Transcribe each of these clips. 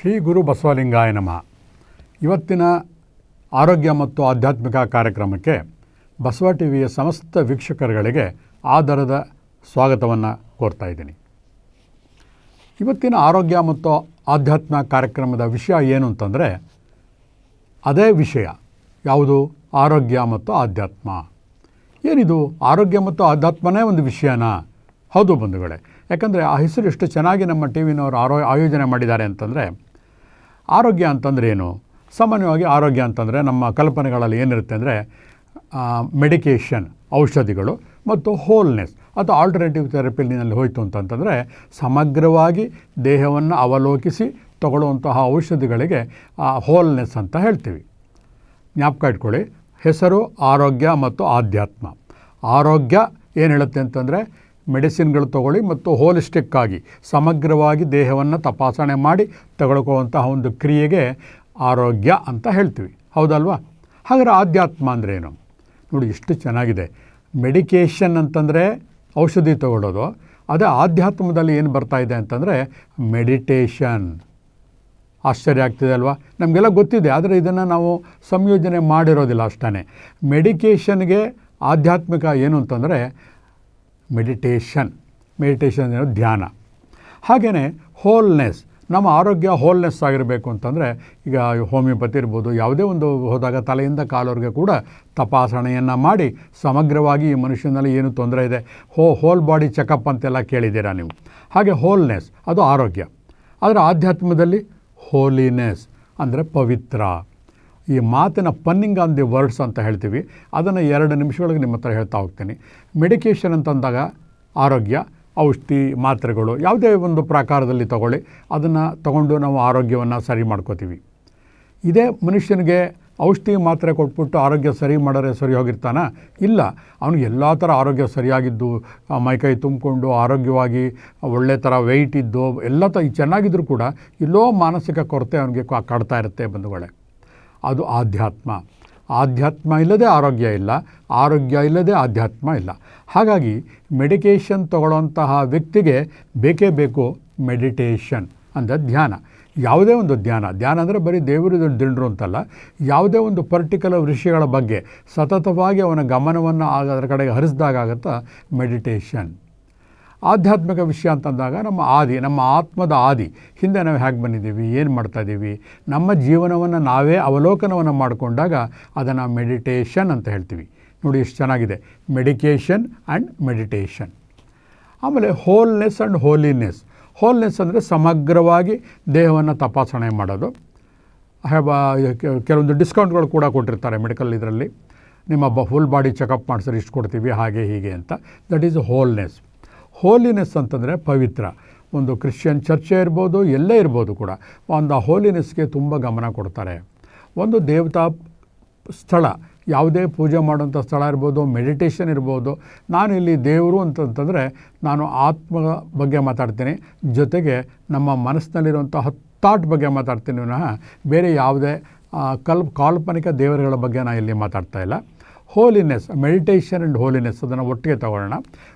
ಶ್ರೀ ಗುರು ಬಸವಲಿಂಗಾಯ ನಮಃ. ಇವತ್ತಿನ ಆರೋಗ್ಯ ಮತ್ತು ಆಧ್ಯಾತ್ಮಿಕ ಕಾರ್ಯಕ್ರಮಕ್ಕೆ ಬಸವ ಟಿ ವಿಯ ಸಮಸ್ತ ವೀಕ್ಷಕರುಗಳಿಗೆ ಆಧಾರದ ಸ್ವಾಗತವನ್ನು ಕೋರ್ತಾ ಇದ್ದೀನಿ. ಇವತ್ತಿನ ಆರೋಗ್ಯ ಮತ್ತು ಆಧ್ಯಾತ್ಮ ಕಾರ್ಯಕ್ರಮದ ವಿಷಯ ಏನು ಅಂತಂದರೆ ಅದೇ ವಿಷಯ, ಯಾವುದು? ಆರೋಗ್ಯ ಮತ್ತು ಆಧ್ಯಾತ್ಮ. ಏನಿದು? ಆರೋಗ್ಯ ಮತ್ತು ಆಧ್ಯಾತ್ಮನೇ ಒಂದು ವಿಷಯನಾ? ಹೌದು ಬಂಧುಗಳೇ. ಯಾಕಂದರೆ ಆ ಹೆಸರು ಎಷ್ಟು ಚೆನ್ನಾಗಿ ನಮ್ಮ ಟಿ ವಿನವರು ಆರೋ, ಆಯೋಜನೆ ಮಾಡಿದ್ದಾರೆ ಅಂತಂದರೆ ಆರೋಗ್ಯ ಅಂತಂದ್ರೆ ಏನು? ಸಾಮಾನ್ಯವಾಗಿ ಆರೋಗ್ಯ ಅಂತಂದರೆ ನಮ್ಮ ಕಲ್ಪನೆಗಳಲ್ಲಿ ಏನಿರುತ್ತೆ ಅಂದರೆ ಮೆಡಿಕೇಷನ್, ಔಷಧಿಗಳು ಮತ್ತು ಹೋಲ್ನೆಸ್. ಅಥವಾ ಆಲ್ಟರ್ನೇಟಿವ್ ಥೆರಪಿನಲ್ಲಿ ಹೋಯಿತು ಅಂತಂತಂದರೆ, ಸಮಗ್ರವಾಗಿ ದೇಹವನ್ನು ಅವಲೋಕಿಸಿ ತಗೊಳ್ಳುವಂತಹ ಔಷಧಿಗಳಿಗೆ ಹೋಲ್ನೆಸ್ ಅಂತ ಹೇಳ್ತೀವಿ. ಜ್ಞಾಪಕ ಇಟ್ಕೊಳ್ಳಿ. ಹೆಸರು, ಆರೋಗ್ಯ ಮತ್ತು ಆಧ್ಯಾತ್ಮ. ಆರೋಗ್ಯ ಏನು ಹೇಳುತ್ತೆ ಅಂತಂದರೆ ಮೆಡಿಸಿನ್ಗಳು ತಗೊಳ್ಳಿ ಮತ್ತು ಹೋಲಿಸ್ಟಿಕ್ ಆಗಿ ಸಮಗ್ರವಾಗಿ ದೇಹವನ್ನು ತಪಾಸಣೆ ಮಾಡಿ ತಗೊಳ್ಕೊಳ್ಳುವಂತಹ ಒಂದು ಕ್ರಿಯೆಗೆ ಆರೋಗ್ಯ ಅಂತ ಹೇಳ್ತೀವಿ. ಹೌದಲ್ವಾ? ಹಾಗಾದರೆ ಆಧ್ಯಾತ್ಮ ಏನು? ನೋಡಿ ಎಷ್ಟು ಚೆನ್ನಾಗಿದೆ. ಮೆಡಿಕೇಷನ್ ಅಂತಂದರೆ ಔಷಧಿ ತಗೊಳ್ಳೋದು. ಅದೇ ಆಧ್ಯಾತ್ಮದಲ್ಲಿ ಏನು ಬರ್ತಾ ಇದೆ ಅಂತಂದರೆ ಮೆಡಿಟೇಷನ್. ಆಶ್ಚರ್ಯ ಆಗ್ತಿದೆ ಅಲ್ವಾ? ನಮಗೆಲ್ಲ ಗೊತ್ತಿದೆ, ಆದರೆ ಇದನ್ನು ನಾವು ಸಂಯೋಜನೆ ಮಾಡಿರೋದಿಲ್ಲ ಅಷ್ಟೇ ಮೆಡಿಕೇಷನ್ಗೆ ಆಧ್ಯಾತ್ಮಿಕ ಏನು ಅಂತಂದರೆ ಮೆಡಿಟೇಷನ್ ಮೆಡಿಟೇಷನ್ ಅಂದರೆ ಧ್ಯಾನ. ಹಾಗೆಯೇ ಹೋಲ್ನೆಸ್ ನಮ್ಮ ಆರೋಗ್ಯ ಹೋಲ್ನೆಸ್ ಆಗಿರಬೇಕು ಅಂತಂದರೆ ಈಗ ಹೋಮಿಯೋಪತಿ ಇರ್ಬೋದು, ಯಾವುದೇ ಒಂದು ಹೋದಾಗ ತಲೆಯಿಂದ ಕಾಲವರೆಗೆ ಕೂಡ ತಪಾಸಣೆಯನ್ನು ಮಾಡಿ ಸಮಗ್ರವಾಗಿ ಈ ಮನುಷ್ಯನಲ್ಲಿ ಏನು ತೊಂದರೆ ಇದೆ, ಹೋ ಹೋಲ್ ಬಾಡಿ ಚೆಕಪ್ ಅಂತೆಲ್ಲ ಕೇಳಿದ್ದೀರಾ ನೀವು? ಹಾಗೆ ಹೋಲ್ನೆಸ್ ಅದು ಆರೋಗ್ಯ. ಆದರೆ ಆಧ್ಯಾತ್ಮದಲ್ಲಿ ಹೋಲಿನೆಸ್ ಅಂದರೆ ಪವಿತ್ರ. ಈ ಮಾತಿನ ಪನ್ನಿಂಗ್ ಆನ್ ದಿ ವರ್ಡ್ಸ್ ಅಂತ ಹೇಳ್ತೀವಿ. ಅದನ್ನು ಎರಡು ನಿಮಿಷಗಳಿಗೆ ನಿಮ್ಮ ಹತ್ರ ಹೇಳ್ತಾ ಹೋಗ್ತೀನಿ. ಮೆಡಿಕೇಷನ್ ಅಂತಂದಾಗ ಆರೋಗ್ಯ, ಔಷಧಿ, ಮಾತ್ರೆಗಳು ಯಾವುದೇ ಒಂದು ಪ್ರಕಾರದಲ್ಲಿ ತಗೊಳ್ಳಿ. ಅದನ್ನು ತಗೊಂಡು ನಾವು ಆರೋಗ್ಯವನ್ನು ಸರಿ ಮಾಡ್ಕೋತೀವಿ. ಇದೇ ಮನುಷ್ಯನಿಗೆ ಔಷಧಿ, ಮಾತ್ರೆ ಕೊಟ್ಬಿಟ್ಟು ಆರೋಗ್ಯ ಸರಿ ಮಾಡಿದ್ರೆ ಸರಿ ಹೋಗಿರ್ತಾನ? ಇಲ್ಲ. ಅವನಿಗೆ ಎಲ್ಲ ಥರ ಆರೋಗ್ಯ ಸರಿಯಾಗಿದ್ದು ಮೈಕೈ ತುಂಬಿಕೊಂಡು ಆರೋಗ್ಯವಾಗಿ ಒಳ್ಳೆ ಥರ ವೆಯ್ಟ್ ಇದ್ದು, ಎಲ್ಲ ತ ಚೆನ್ನಾಗಿದ್ದರೂ ಕೂಡ ಇಲ್ಲೋ ಮಾನಸಿಕ ಕೊರತೆ ಅವನಿಗೆ ಕಾಡ್ತಾ ಇರುತ್ತೆ ಬಂಧುಗಳೇ. ಅದು ಆಧ್ಯಾತ್ಮ. ಆಧ್ಯಾತ್ಮ ಇಲ್ಲದೆ ಆರೋಗ್ಯ ಇಲ್ಲ, ಆರೋಗ್ಯ ಇಲ್ಲದೆ ಆಧ್ಯಾತ್ಮ ಇಲ್ಲ. ಹಾಗಾಗಿ ಮೆಡಿಕೇಷನ್ ತಗೊಳ್ಳೋಂತಹ ವ್ಯಕ್ತಿಗೆ ಬೇಕೇ ಬೇಕು ಮೆಡಿಟೇಷನ್ ಅಂದರೆ ಧ್ಯಾನ. ಯಾವುದೇ ಒಂದು ಧ್ಯಾನ ಧ್ಯಾನ ಅಂದರೆ ಬರೀ ದೇವರು ದಿಂಡ್ರು ಅಂತಲ್ಲ, ಯಾವುದೇ ಒಂದು ಪರ್ಟಿಕ್ಯುಲರ್ ವಿಷಯಗಳ ಬಗ್ಗೆ ಸತತವಾಗಿ ಅವನ ಗಮನವನ್ನು ಅದರ ಕಡೆಗೆ ಹರಿಸಿದಾಗತ್ತಾ ಮೆಡಿಟೇಷನ್ ಆಧ್ಯಾತ್ಮಿಕ ವಿಷಯ ಅಂತಂದಾಗ ನಮ್ಮ ಆದಿ, ನಮ್ಮ ಆತ್ಮದ ಆದಿ. ಹಿಂದೆ ನಾವು ಹೇಗೆ ಬಂದಿದ್ದೀವಿ, ಏನು ಮಾಡ್ತಾ ಇದ್ದೀವಿ, ನಮ್ಮ ಜೀವನವನ್ನು ನಾವೇ ಅವಲೋಕನವನ್ನು ಮಾಡಿಕೊಂಡಾಗ ಅದನ್ನು ಮೆಡಿಟೇಷನ್ ಅಂತ ಹೇಳ್ತೀವಿ. ನೋಡಿ ಎಷ್ಟು ಚೆನ್ನಾಗಿದೆ. Medication and meditation. ಆಮೇಲೆ ಹೋಲ್ನೆಸ್ ಆ್ಯಂಡ್ ಹೋಲಿನೆಸ್. ಹೋಲ್ನೆಸ್ ಅಂದರೆ ಸಮಗ್ರವಾಗಿ ದೇಹವನ್ನು ತಪಾಸಣೆ ಮಾಡೋದು. ಕೆಲವೊಂದು ಡಿಸ್ಕೌಂಟ್ಗಳು ಕೂಡ ಕೊಟ್ಟಿರ್ತಾರೆ ಮೆಡಿಕಲ್ ಇದರಲ್ಲಿ. ನಿಮ್ಮ ಬ ಫುಲ್ ಬಾಡಿ ಚೆಕಪ್ ಮಾಡಿಸ್ರೆ ಇಷ್ಟು ಕೊಡ್ತೀವಿ, ಹಾಗೆ ಹೀಗೆ ಅಂತ. ದಟ್ ಈಸ್ ಹೋಲ್ನೆಸ್ ಹೋಲಿನೆಸ್ ಅಂತಂದರೆ ಪವಿತ್ರ. ಒಂದು ಕ್ರಿಶ್ಚಿಯನ್ ಚರ್ಚೆ ಇರ್ಬೋದು ಎಲ್ಲೇ ಇರ್ಬೋದು ಕೂಡ. ಒಂದು ಹೋಲಿನೆಸ್ಗೆ ತುಂಬ ಗಮನ ಕೊಡ್ತಾರೆ. ಒಂದು ದೇವತಾ ಸ್ಥಳ ಯಾವುದೇ ಪೂಜೆ ಮಾಡುವಂಥ ಸ್ಥಳ ಇರ್ಬೋದು ಮೆಡಿಟೇಷನ್ ಇರ್ಬೋದು ನಾನು ಇಲ್ಲಿ ದೇವರು ಅಂತಂತಂದರೆ ನಾನು ಆತ್ಮ ಬಗ್ಗೆ ಮಾತಾಡ್ತೀನಿ ಜೊತೆಗೆ ನಮ್ಮ ಮನಸ್ಸಿನಲ್ಲಿರುವಂಥ ಥಾಟ್ ಬಗ್ಗೆ ಮಾತಾಡ್ತೀನಿ ವಿನಃ ಬೇರೆ ಯಾವುದೇ ಆ, ಕಲ್ ಕಾಲ್ಪನಿಕ ದೇವರುಗಳ ಬಗ್ಗೆ ನಾನು ಇಲ್ಲಿ ಮಾತಾಡ್ತಾ ಇಲ್ಲ. ಹೋಲಿನೆಸ್ ಮೆಡಿಟೇಷನ್ ಆ್ಯಂಡ್ ಹೋಲಿನೆಸ್ ಅದನ್ನು ಒಟ್ಟಿಗೆ ತಗೊಳ್ಳೋಣ.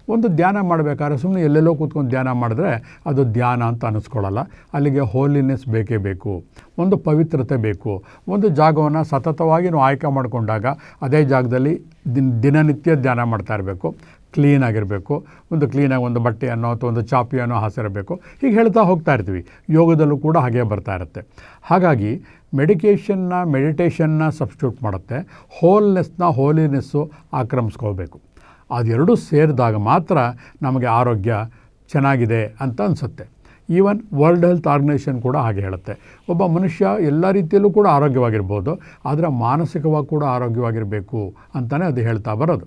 ಒಂದು ಧ್ಯಾನ ಮಾಡಬೇಕಾದ್ರೆ ಸುಮ್ಮನೆ ಎಲ್ಲೆಲ್ಲೋ ಕೂತ್ಕೊಂಡು ಧ್ಯಾನ ಮಾಡಿದ್ರೆ ಅದು ಧ್ಯಾನ ಅಂತ ಅನ್ನಿಸ್ಕೊಳ್ಳಲ್ಲ ಅಲ್ಲಿಗೆ ಹೋಲಿನೆಸ್ ಬೇಕೇ ಬೇಕು. ಒಂದು ಪವಿತ್ರತೆ ಬೇಕು. ಒಂದು ಜಾಗವನ್ನು ಸತತವಾಗಿ ನಾವು ಆಯ್ಕೆ ಮಾಡಿಕೊಂಡಾಗ ಅದೇ ಜಾಗದಲ್ಲಿ ದಿನ, ದಿನನಿತ್ಯ ಧ್ಯಾನ ಮಾಡ್ತಾ ಇರಬೇಕು. ಕ್ಲೀನಾಗಿರಬೇಕು ಒಂದು ಕ್ಲೀನಾಗಿ ಒಂದು ಬಟ್ಟೆಯನ್ನು ಅಥವಾ ಒಂದು ಚಾಪಿಯನ್ನು ಹಾಸಿರಬೇಕು. ಹೀಗೆ ಹೇಳ್ತಾ ಹೋಗ್ತಾ ಇರ್ತೀವಿ. ಯೋಗದಲ್ಲೂ ಕೂಡ ಹಾಗೆ ಬರ್ತಾ ಇರುತ್ತೆ. ಹಾಗಾಗಿ ಮೆಡಿಕೇಷನ್ನ, ಮೆಡಿಟೇಷನ್ನ ಸಬ್ಸ್ಟ್ಯೂಟ್ ಮಾಡುತ್ತೆ. ಹೋಲ್ನೆಸ್ನ ಹೋಲಿನೆಸ್ಸು ಆಕ್ರಮಿಸ್ಕೋಬೇಕು ಅದೆರಡೂ ಸೇರಿದಾಗ ಮಾತ್ರ ನಮಗೆ ಆರೋಗ್ಯ ಚೆನ್ನಾಗಿದೆ ಅಂತ ಅನಿಸುತ್ತೆ. ಈವನ್ ವರ್ಲ್ಡ್ ಹೆಲ್ತ್ ಆರ್ಗನೈಸೇಷನ್ ಕೂಡ ಹಾಗೆ ಹೇಳುತ್ತೆ. ಒಬ್ಬ ಮನುಷ್ಯ ಎಲ್ಲ ರೀತಿಯಲ್ಲೂ ಕೂಡ ಆರೋಗ್ಯವಾಗಿರ್ಬೋದು, ಆದರೆ ಮಾನಸಿಕವಾಗಿ ಕೂಡ ಆರೋಗ್ಯವಾಗಿರಬೇಕು ಅಂತಲೇ ಅದು ಹೇಳ್ತಾ ಬರೋದು.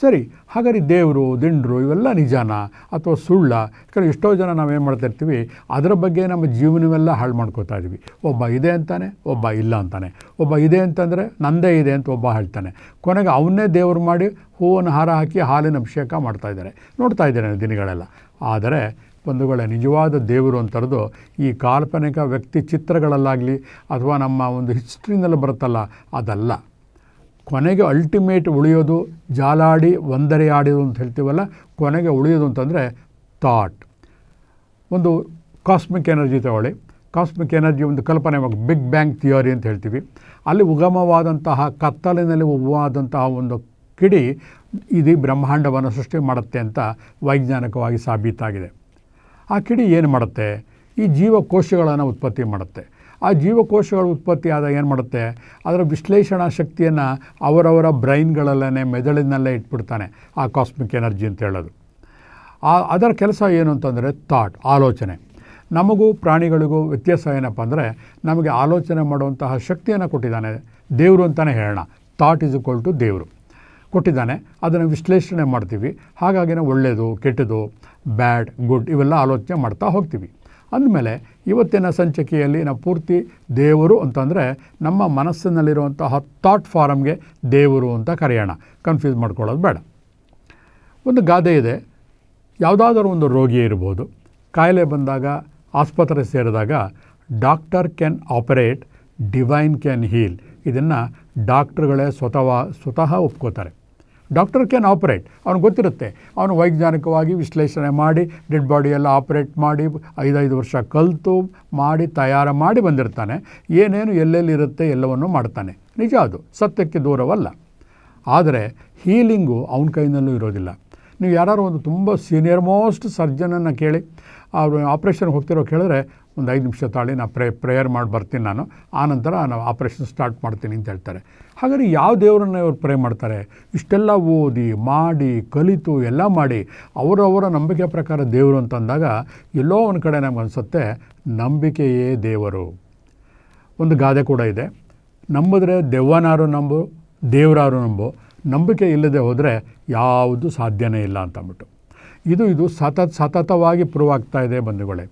ಸರಿ, ಹಾಗಾದ್ರೆ ದೇವರು, ದಿಂಡರು ಇವೆಲ್ಲ ನಿಜಾನ ಅಥವಾ ಸುಳ್ಳ? ಯಾಕಂದರೆ ಎಷ್ಟೋ ಜನ ನಾವೇನು ಮಾಡ್ತಾ ಇರ್ತೀವಿ, ಅದರ ಬಗ್ಗೆ ನಮ್ಮ ಜೀವನವೆಲ್ಲ ಹಾಳು ಮಾಡ್ಕೋತಾ ಇದ್ದೀವಿ. ಒಬ್ಬ ಇದೆ ಅಂತಾನೆ, ಒಬ್ಬ ಇಲ್ಲ ಅಂತಾನೆ. ಒಬ್ಬ ಇದೆ ಅಂತಂದರೆ ನಂದೇ ಇದೆ ಅಂತ ಒಬ್ಬ ಹೇಳ್ತಾನೆ. ಕೊನೆಗೆ ಅವನ್ನೇ ದೇವರು ಮಾಡಿ ಹೂವನ್ನು ಹಾರ ಹಾಕಿ ಹಾಲಿನ ಅಭಿಷೇಕ ಮಾಡ್ತಾ ಇದ್ದಾರೆ. ನೋಡ್ತಾ ಇದ್ದೇನೆ ದಿನಗಳೆಲ್ಲ. ಆದರೆ ಬಂಧುಗಳ, ನಿಜವಾದ ದೇವರು ಅಂತರದು ಈ ಕಾಲ್ಪನಿಕ ವ್ಯಕ್ತಿ ಚಿತ್ರಗಳಲ್ಲಾಗಲಿ ಅಥವಾ ನಮ್ಮ ಒಂದು ಹಿಸ್ಟ್ರಿನಲ್ಲಿ ಬರುತ್ತಲ್ಲ, ಅದಲ್ಲ. ಕೊನೆಗೆ ಅಲ್ಟಿಮೇಟ್ ಉಳಿಯೋದು ಜಾಲಾಡಿ, ಒಂದರೆ ಆಡಿದು ಅಂತ ಹೇಳ್ತೀವಲ್ಲ, ಕೊನೆಗೆ ಉಳಿಯೋದು ಅಂತಂದರೆ ಥಾಟ್ ಒಂದು ಕಾಸ್ಮಿಕ್ ಎನರ್ಜಿ ತಗೊಳ್ಳಿ. ಕಾಸ್ಮಿಕ್ ಎನರ್ಜಿ ಒಂದು ಕಲ್ಪನೆ ಬಿಗ್ ಬ್ಯಾಂಗ್ ಥಿಯರಿ ಅಂತ ಹೇಳ್ತೀವಿ. ಅಲ್ಲಿ ಉಗಮವಾದಂತಹ, ಕತ್ತಲಿನಲ್ಲಿ ಉಗಮವಾದಂತಹ ಒಂದು ಕಿಡಿ ಇದು ಬ್ರಹ್ಮಾಂಡವನ್ನು ಸೃಷ್ಟಿ ಮಾಡುತ್ತೆ ಅಂತ ವೈಜ್ಞಾನಿಕವಾಗಿ ಸಾಬೀತಾಗಿದೆ. ಆ ಕಿಡಿ ಏನು ಮಾಡುತ್ತೆ? ಈ ಜೀವಕೋಶಗಳನ್ನು ಉತ್ಪತ್ತಿ ಮಾಡುತ್ತೆ. ಆ ಜೀವಕೋಶಗಳ ಆದಾಗ ಏನು ಮಾಡುತ್ತೆ? ಅದರ ವಿಶ್ಲೇಷಣಾ ಶಕ್ತಿಯನ್ನು ಅವರವರ ಬ್ರೈನ್ಗಳಲ್ಲೇ ಮೆದುಳಿನಲ್ಲೇ ಇಟ್ಬಿಡ್ತಾನೆ ಆ ಕಾಸ್ಮಿಕ್ ಎನರ್ಜಿ ಅಂತ ಹೇಳೋದು. ಆ, ಅದರ ಕೆಲಸ ಏನು ಅಂತಂದರೆ ಥಾಟ್, ಆಲೋಚನೆ. ನಮಗೂ ಪ್ರಾಣಿಗಳಿಗೂ ವ್ಯತ್ಯಾಸ ಏನಪ್ಪ ಅಂದರೆ ನಮಗೆ ಆಲೋಚನೆ ಮಾಡುವಂತಹ ಶಕ್ತಿಯನ್ನು ಕೊಟ್ಟಿದ್ದಾನೆ ದೇವರು ಅಂತಲೇ ಹೇಳೋಣ. ಥಾಟ್ ಇಸ್ ಇಕ್ವಲ್ ಟು ದೇವರು. ಕೊಟ್ಟಿದ್ದಾನೆ, ಅದನ್ನು ವಿಶ್ಲೇಷಣೆ ಮಾಡ್ತೀವಿ. ಹಾಗಾಗಿನ ಒಳ್ಳೆಯದು ಕೆಟ್ಟದು, ಬ್ಯಾಡ್, ಗುಡ್ ಇವೆಲ್ಲ ಆಲೋಚನೆ ಮಾಡ್ತಾ ಹೋಗ್ತೀವಿ. ಅಂದಮೇಲೆ ಇವತ್ತಿನ ಸಂಚಿಕೆಯಲ್ಲಿ ನಾವು ಪೂರ್ತಿ ದೇವರು ಅಂತಂದರೆ ನಮ್ಮ ಮನಸ್ಸಿನಲ್ಲಿರುವಂತಹ ಥಾಟ್ ಫಾರಮ್ಗೆ ದೇವರು ಅಂತ ಕರೆಯೋಣ. ಕನ್ಫ್ಯೂಸ್ ಮಾಡ್ಕೊಳ್ಳೋದು ಬೇಡ. ಒಂದು ಗಾದೆ ಇದೆ. ಯಾವುದಾದ್ರೂ ಒಂದು ರೋಗಿ ಇರ್ಬೋದು. ಕಾಯಿಲೆ ಬಂದಾಗ, ಆಸ್ಪತ್ರೆ ಸೇರಿದಾಗ doctor can operate divine can heal ಇದನ್ನು ಡಾಕ್ಟ್ರುಗಳೇ ಸ್ವತಃ ಸ್ವತಃ ಒಪ್ಕೋತಾರೆ. Doctor can operate. ಅವ್ನಿಗೆ ಗೊತ್ತಿರುತ್ತೆ. ಅವನು ವೈಜ್ಞಾನಿಕವಾಗಿ ವಿಶ್ಲೇಷಣೆ ಮಾಡಿ, ಡೆಡ್ ಬಾಡಿಯೆಲ್ಲ ಆಪರೇಟ್ ಮಾಡಿ, ಐದೈದು ವರ್ಷ ಕಲಿತು, ಮಾಡಿ, ತಯಾರು ಮಾಡಿ ಬಂದಿರ್ತಾನೆ. ಏನೇನು ಎಲ್ಲೆಲ್ಲಿರುತ್ತೆ ಎಲ್ಲವನ್ನು ಮಾಡ್ತಾನೆ. ನಿಜ ಅದು. ಸತ್ಯಕ್ಕೆ ದೂರವಲ್ಲ. ಆದರೆ ಹೀಲಿಂಗು ಅವನ ಕೈನಲ್ಲೂ ಇರೋದಿಲ್ಲ. ನೀವು ಯಾರು ಒಂದು ತುಂಬ ಸೀನಿಯರ್ ಮೋಸ್ಟ್ ಸರ್ಜನನ್ನು ಕೇಳಿ, ಅವರು ಆಪ್ರೇಷನ್ಗೆ ಹೋಗ್ತಿರೋ ಕೇಳಿದ್ರೆ ಒಂದು ಐದು ನಿಮಿಷ ತಾಳಿ ನಾನು ಪ್ರೇ, ಪ್ರೇಯರ್ ಮಾಡಿ ಬರ್ತೀನಿ ನಾನು. ಆನಂತರ ನಾನು ಆಪ್ರೇಷನ್ ಸ್ಟಾರ್ಟ್ ಮಾಡ್ತೀನಿ ಅಂತ ಹೇಳ್ತಾರೆ. ಹಾಗಾದ್ರೆ ಯಾವ ದೇವರನ್ನ ಇವರು ಪ್ರೇ ಮಾಡ್ತಾರೆ? ಇಷ್ಟೆಲ್ಲ ಓದಿ, ಮಾಡಿ, ಕಲಿತು, ಎಲ್ಲ ಮಾಡಿ ಅವರವರ ನಂಬಿಕೆ ಪ್ರಕಾರ ದೇವರು ಅಂತಂದಾಗ ಎಲ್ಲೋ ಒಂದು ಕಡೆ ನಮ್ಗೆ ಅನಿಸುತ್ತೆ, ನಂಬಿಕೆಯೇ ದೇವರು. ಒಂದು ಗಾದೆ ಕೂಡ ಇದೆ. ನಂಬಿದ್ರೆ ದೆವ್ವನಾರು ನಂಬು, ದೇವರಾರು ನಂಬು. ನಂಬಿಕೆ ಇಲ್ಲದೆ ಹೋದರೆ ಯಾವುದು ಸಾಧ್ಯನೇ ಇಲ್ಲ ಅಂತ ಅಂದ್ಬಿಟ್ಟು ಇದು ಇದು ಸತತ, ಸತತವಾಗಿ ಪ್ರೂವ್ ಆಗ್ತಾ ಇದೆ ಬಂಧುಗಳೇ.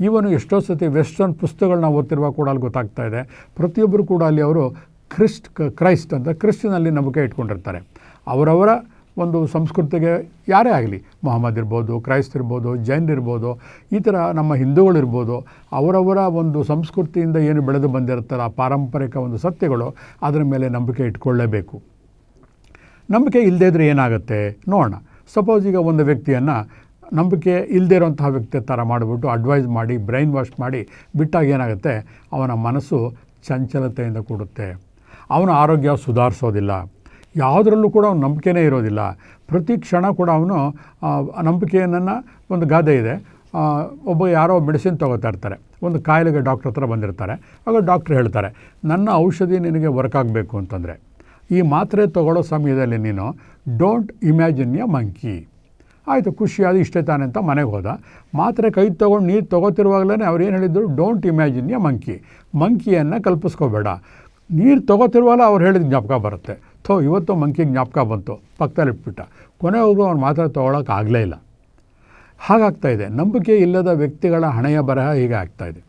ಇವನು ಎಷ್ಟೋ ಸತಿ ವೆಸ್ಟರ್ನ್ ಪುಸ್ತಕಗಳನ್ನ ಓದ್ತಿರುವ ಕೂಡ ಅಲ್ಲಿ ಗೊತ್ತಾಗ್ತಾ ಇದೆ. ಪ್ರತಿಯೊಬ್ಬರು ಕೂಡ ಅಲ್ಲಿ ಅವರು ಕ್ರಿಸ್ಟ್ ಕ್ರೈಸ್ಟ್ ಅಂತ ಕ್ರಿಸ್ತನಲ್ಲಿ ನಂಬಿಕೆ ಇಟ್ಕೊಂಡಿರ್ತಾರೆ. ಅವರವರ ಒಂದು ಸಂಸ್ಕೃತಿಗೆ ಯಾರೇ ಆಗಲಿ, ಮೊಹಮ್ಮದ್ ಇರ್ಬೋದು ಕ್ರೈಸ್ತ್ ಇರ್ಬೋದು, ಜೈನ್ ಇರ್ಬೋದು, ಈ ಥರ ನಮ್ಮ ಹಿಂದೂಗಳಿರ್ಬೋದು ಅವರವರ ಒಂದು ಸಂಸ್ಕೃತಿಯಿಂದ ಏನು ಬೆಳೆದು ಬಂದಿರುತ್ತಲ್ಲ ಆ ಪಾರಂಪರಿಕ ಒಂದು ಸತ್ಯಗಳು, ಅದರ ಮೇಲೆ ನಂಬಿಕೆ ಇಟ್ಕೊಳ್ಳೇಬೇಕು. ನಂಬಿಕೆ ಇಲ್ಲದೇ ಇದ್ದರೆ ಏನಾಗುತ್ತೆ? ನೋಡೋಣ. ಸಪೋಸ್ ಈಗ ಒಂದು ವ್ಯಕ್ತಿಯನ್ನು ನಂಬಿಕೆ ಇಲ್ಲದೇ ಇರೋಂತಹ ವ್ಯಕ್ತಿ ಥರ ಮಾಡಿಬಿಟ್ಟು ಅಡ್ವೈಸ್ ಮಾಡಿ, ಬ್ರೈನ್ ವಾಶ್ ಮಾಡಿ, ಬಿಟ್ಟಾಗ ಏನಾಗುತ್ತೆ? ಅವನ ಮನಸ್ಸು ಚಂಚಲತೆಯಿಂದ ಕೂಡುತ್ತೆ. ಅವನ ಆರೋಗ್ಯ ಸುಧಾರಿಸೋದಿಲ್ಲ. ಯಾವುದರಲ್ಲೂ ಕೂಡ ಅವನ ನಂಬಿಕೆನೇ ಇರೋದಿಲ್ಲ. ಪ್ರತಿ ಕ್ಷಣ ಕೂಡ ಅವನು ನಂಬಿಕೆಯನ್ನು ಒಂದು ಗಾದೆ ಇದೆ. ಒಬ್ಬ ಯಾರೋ ಮೆಡಿಸಿನ್ ತೊಗೋತಾ ಇರ್ತಾರೆ. ಒಂದು ಕಾಯಿಲೆಗೆ ಡಾಕ್ಟ್ರ್ ಹತ್ರ ಬಂದಿರ್ತಾರೆ. ಆಗ ಡಾಕ್ಟ್ರ್ ಹೇಳ್ತಾರೆ, ನನ್ನ ಔಷಧಿ ನಿನಗೆ ವರ್ಕ್ ಆಗಬೇಕು ಅಂತಂದರೆ, ಈ ಮಾತ್ರೆ ತಗೊಳ್ಳೋ ಸಮಯದಲ್ಲಿ ನೀನು ಡೋಂಟ್ ಇಮ್ಯಾಜಿನ್ ಎ ಮಂಕಿ. ಆಯಿತು ಖುಷಿಯಾದ ಇಷ್ಟೇ ತಾನೆ ಅಂತ ಮನೆಗೆ ಹೋದ. ಮಾತ್ರೆ ಕೈ ತೊಗೊಂಡು ನೀರು ತೊಗೋತಿರುವಾಗಲೇ ಅವ್ರು ಏನು ಹೇಳಿದ್ರು? Don't imagine a monkey. ಮಂಕಿಯನ್ನು ಕಲ್ಪಿಸ್ಕೋಬೇಡ. ನೀರು ತೊಗೋತಿರುವಾಗ ಅವ್ರು ಹೇಳಿದ ಜ್ಞಾಪಕ ಬರುತ್ತೆ. ಥೋ, ಇವತ್ತು ಮಂಕಿಗೆ ಜ್ಞಾಪಕ ಬಂತು, ಪಕ್ಕದಲ್ಲಿ ಇಟ್ಬಿಟ್ಟ. ಕೊನೆವರೆಗೂ ಅವ್ನು ಮಾತ್ರ ತೊಗೊಳಕ್ಕೆ ಆಗಲೇ ಇಲ್ಲ. ಹಾಗಾಗ್ತಾ ಇದೆ, ನಂಬಿಕೆ ಇಲ್ಲದ ವ್ಯಕ್ತಿಗಳ ಹಣೆಯ ಬರಹ ಹೀಗೆ ಇದೆ.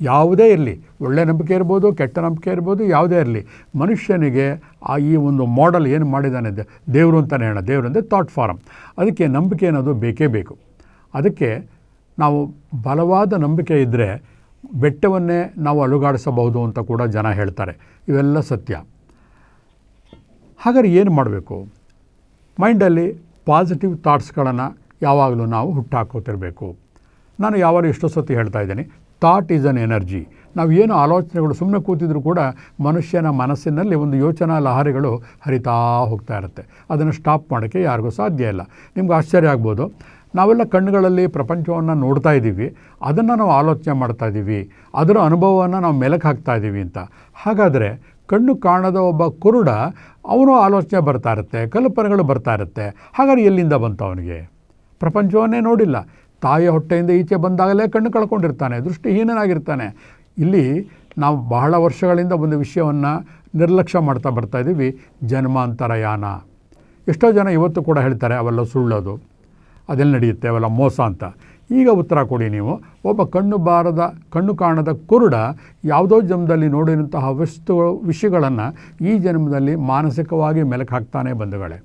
ಯಾವುದೇ ಇರಲಿ, ಒಳ್ಳೆ ನಂಬಿಕೆ ಇರ್ಬೋದು, ಕೆಟ್ಟ ನಂಬಿಕೆ ಇರ್ಬೋದು, ಯಾವುದೇ ಇರಲಿ, ಮನುಷ್ಯನಿಗೆ ಆ ಈ ಒಂದು ಮಾಡೆಲ್ ಏನು ಮಾಡಿದ್ದಾನೆ ದೇವರು ಅಂತಲೇ ಹೇಳೋಣ, ದೇವರು ಅಂದರೆ ಥಾಟ್ ಫಾರಮ್ ಅದಕ್ಕೆ ನಂಬಿಕೆ ಅನ್ನೋದು ಬೇಕೇ ಬೇಕು. ಅದಕ್ಕೆ ನಾವು ಬಲವಾದ ನಂಬಿಕೆ ಇದ್ದರೆ ಬೆಟ್ಟವನ್ನೇ ನಾವು ಅಲುಗಾಡಿಸಬಹುದು ಅಂತ ಕೂಡ ಜನ ಹೇಳ್ತಾರೆ. ಇವೆಲ್ಲ ಸತ್ಯ. ಹಾಗಾದ್ರೆ ಏನು ಮಾಡಬೇಕು? ಮೈಂಡಲ್ಲಿ ಪಾಸಿಟಿವ್ ಥಾಟ್ಸ್ಗಳನ್ನು ಯಾವಾಗಲೂ ನಾವು ಹುಟ್ಟಾಕೋತಿರಬೇಕು ನಾನು ಯಾವಾಗಲೂ ಎಷ್ಟೋ ಸತಿ ಹೇಳ್ತಾ ಇದ್ದೀನಿ, ಥಾಟ್ ಈಸ್ ಅನ್ ಎನರ್ಜಿ. ನಾವು ಏನು ಆಲೋಚನೆಗಳು ಸುಮ್ಮನೆ ಕೂತಿದ್ರು ಕೂಡ ಮನುಷ್ಯನ ಮನಸ್ಸಿನಲ್ಲಿ ಒಂದು ಯೋಚನಾ ಲಹರಿಗಳು ಹರಿತಾ ಹೋಗ್ತಾ ಇರುತ್ತೆ. ಅದನ್ನು ಸ್ಟಾಪ್ ಮಾಡೋಕ್ಕೆ ಯಾರಿಗೂ ಸಾಧ್ಯ ಇಲ್ಲ. ನಿಮ್ಗೆ ಆಶ್ಚರ್ಯ ಆಗ್ಬೋದು ನಾವೆಲ್ಲ ಕಣ್ಣುಗಳಲ್ಲಿ ಪ್ರಪಂಚವನ್ನು ನೋಡ್ತಾ ಇದ್ದೀವಿ. ಅದನ್ನು ನಾವು ಆಲೋಚನೆ ಮಾಡ್ತಾ ಇದ್ದೀವಿ. ಅದರ ಅನುಭವವನ್ನು ನಾವು ಮೆಲಕ್ಕೆ ಹಾಕ್ತಾ ಇದ್ದೀವಿ ಅಂತ. ಹಾಗಾದರೆ ಕಣ್ಣು ಕಾಣದ ಒಬ್ಬ ಕುರುಡ ಅವನು ಆಲೋಚನೆ ಬರ್ತಾ ಇರುತ್ತೆ, ಕಲ್ಪನೆಗಳು ಬರ್ತಾ ಇರುತ್ತೆ. ಹಾಗಾದ್ರೆ ಎಲ್ಲಿಂದ ಬಂತು ಅವನಿಗೆ? ಪ್ರಪಂಚವನ್ನೇ ನೋಡಿಲ್ಲ. ತಾಯಿಯ ಹೊಟ್ಟೆಯಿಂದ ಈಚೆ ಬಂದಾಗಲೇ ಕಣ್ಣು ಕಳ್ಕೊಂಡಿರ್ತಾನೆ, ದೃಷ್ಟಿಹೀನನಾಗಿರ್ತಾನೆ. ಇಲ್ಲಿ ನಾವು ಬಹಳ ವರ್ಷಗಳಿಂದ ಒಂದು ವಿಷಯವನ್ನು ನಿರ್ಲಕ್ಷ್ಯ ಮಾಡ್ತಾ ಬರ್ತಾ ಇದ್ದೀವಿ. ಜನ್ಮಾಂತರಯಾನ. ಎಷ್ಟೋ ಜನ ಇವತ್ತು ಕೂಡ ಹೇಳ್ತಾರೆ, ಅವೆಲ್ಲ ಸುಳ್ಳೋದು. ಅದೆಲ್ಲ ನಡೆಯುತ್ತೆ, ಅವೆಲ್ಲ ಮೋಸ ಅಂತ. ಈಗ ಉತ್ತರ ಕೊಡಿ ನೀವು. ಒಬ್ಬ ಕಣ್ಣು ಬಾರದ, ಕಣ್ಣು ಕಾಣದ ಕುರುಡ ಯಾವುದೋ ಜನ್ಮದಲ್ಲಿ ನೋಡಿರುವಂತಹ ವಸ್ತು, ವಿಷಯಗಳನ್ನು ಈ ಜನ್ಮದಲ್ಲಿ ಮಾನಸಿಕವಾಗಿ ಮೆಲುಕು ಹಾಕ್ತಾನೆ ಬಂಧುಗಳೇ.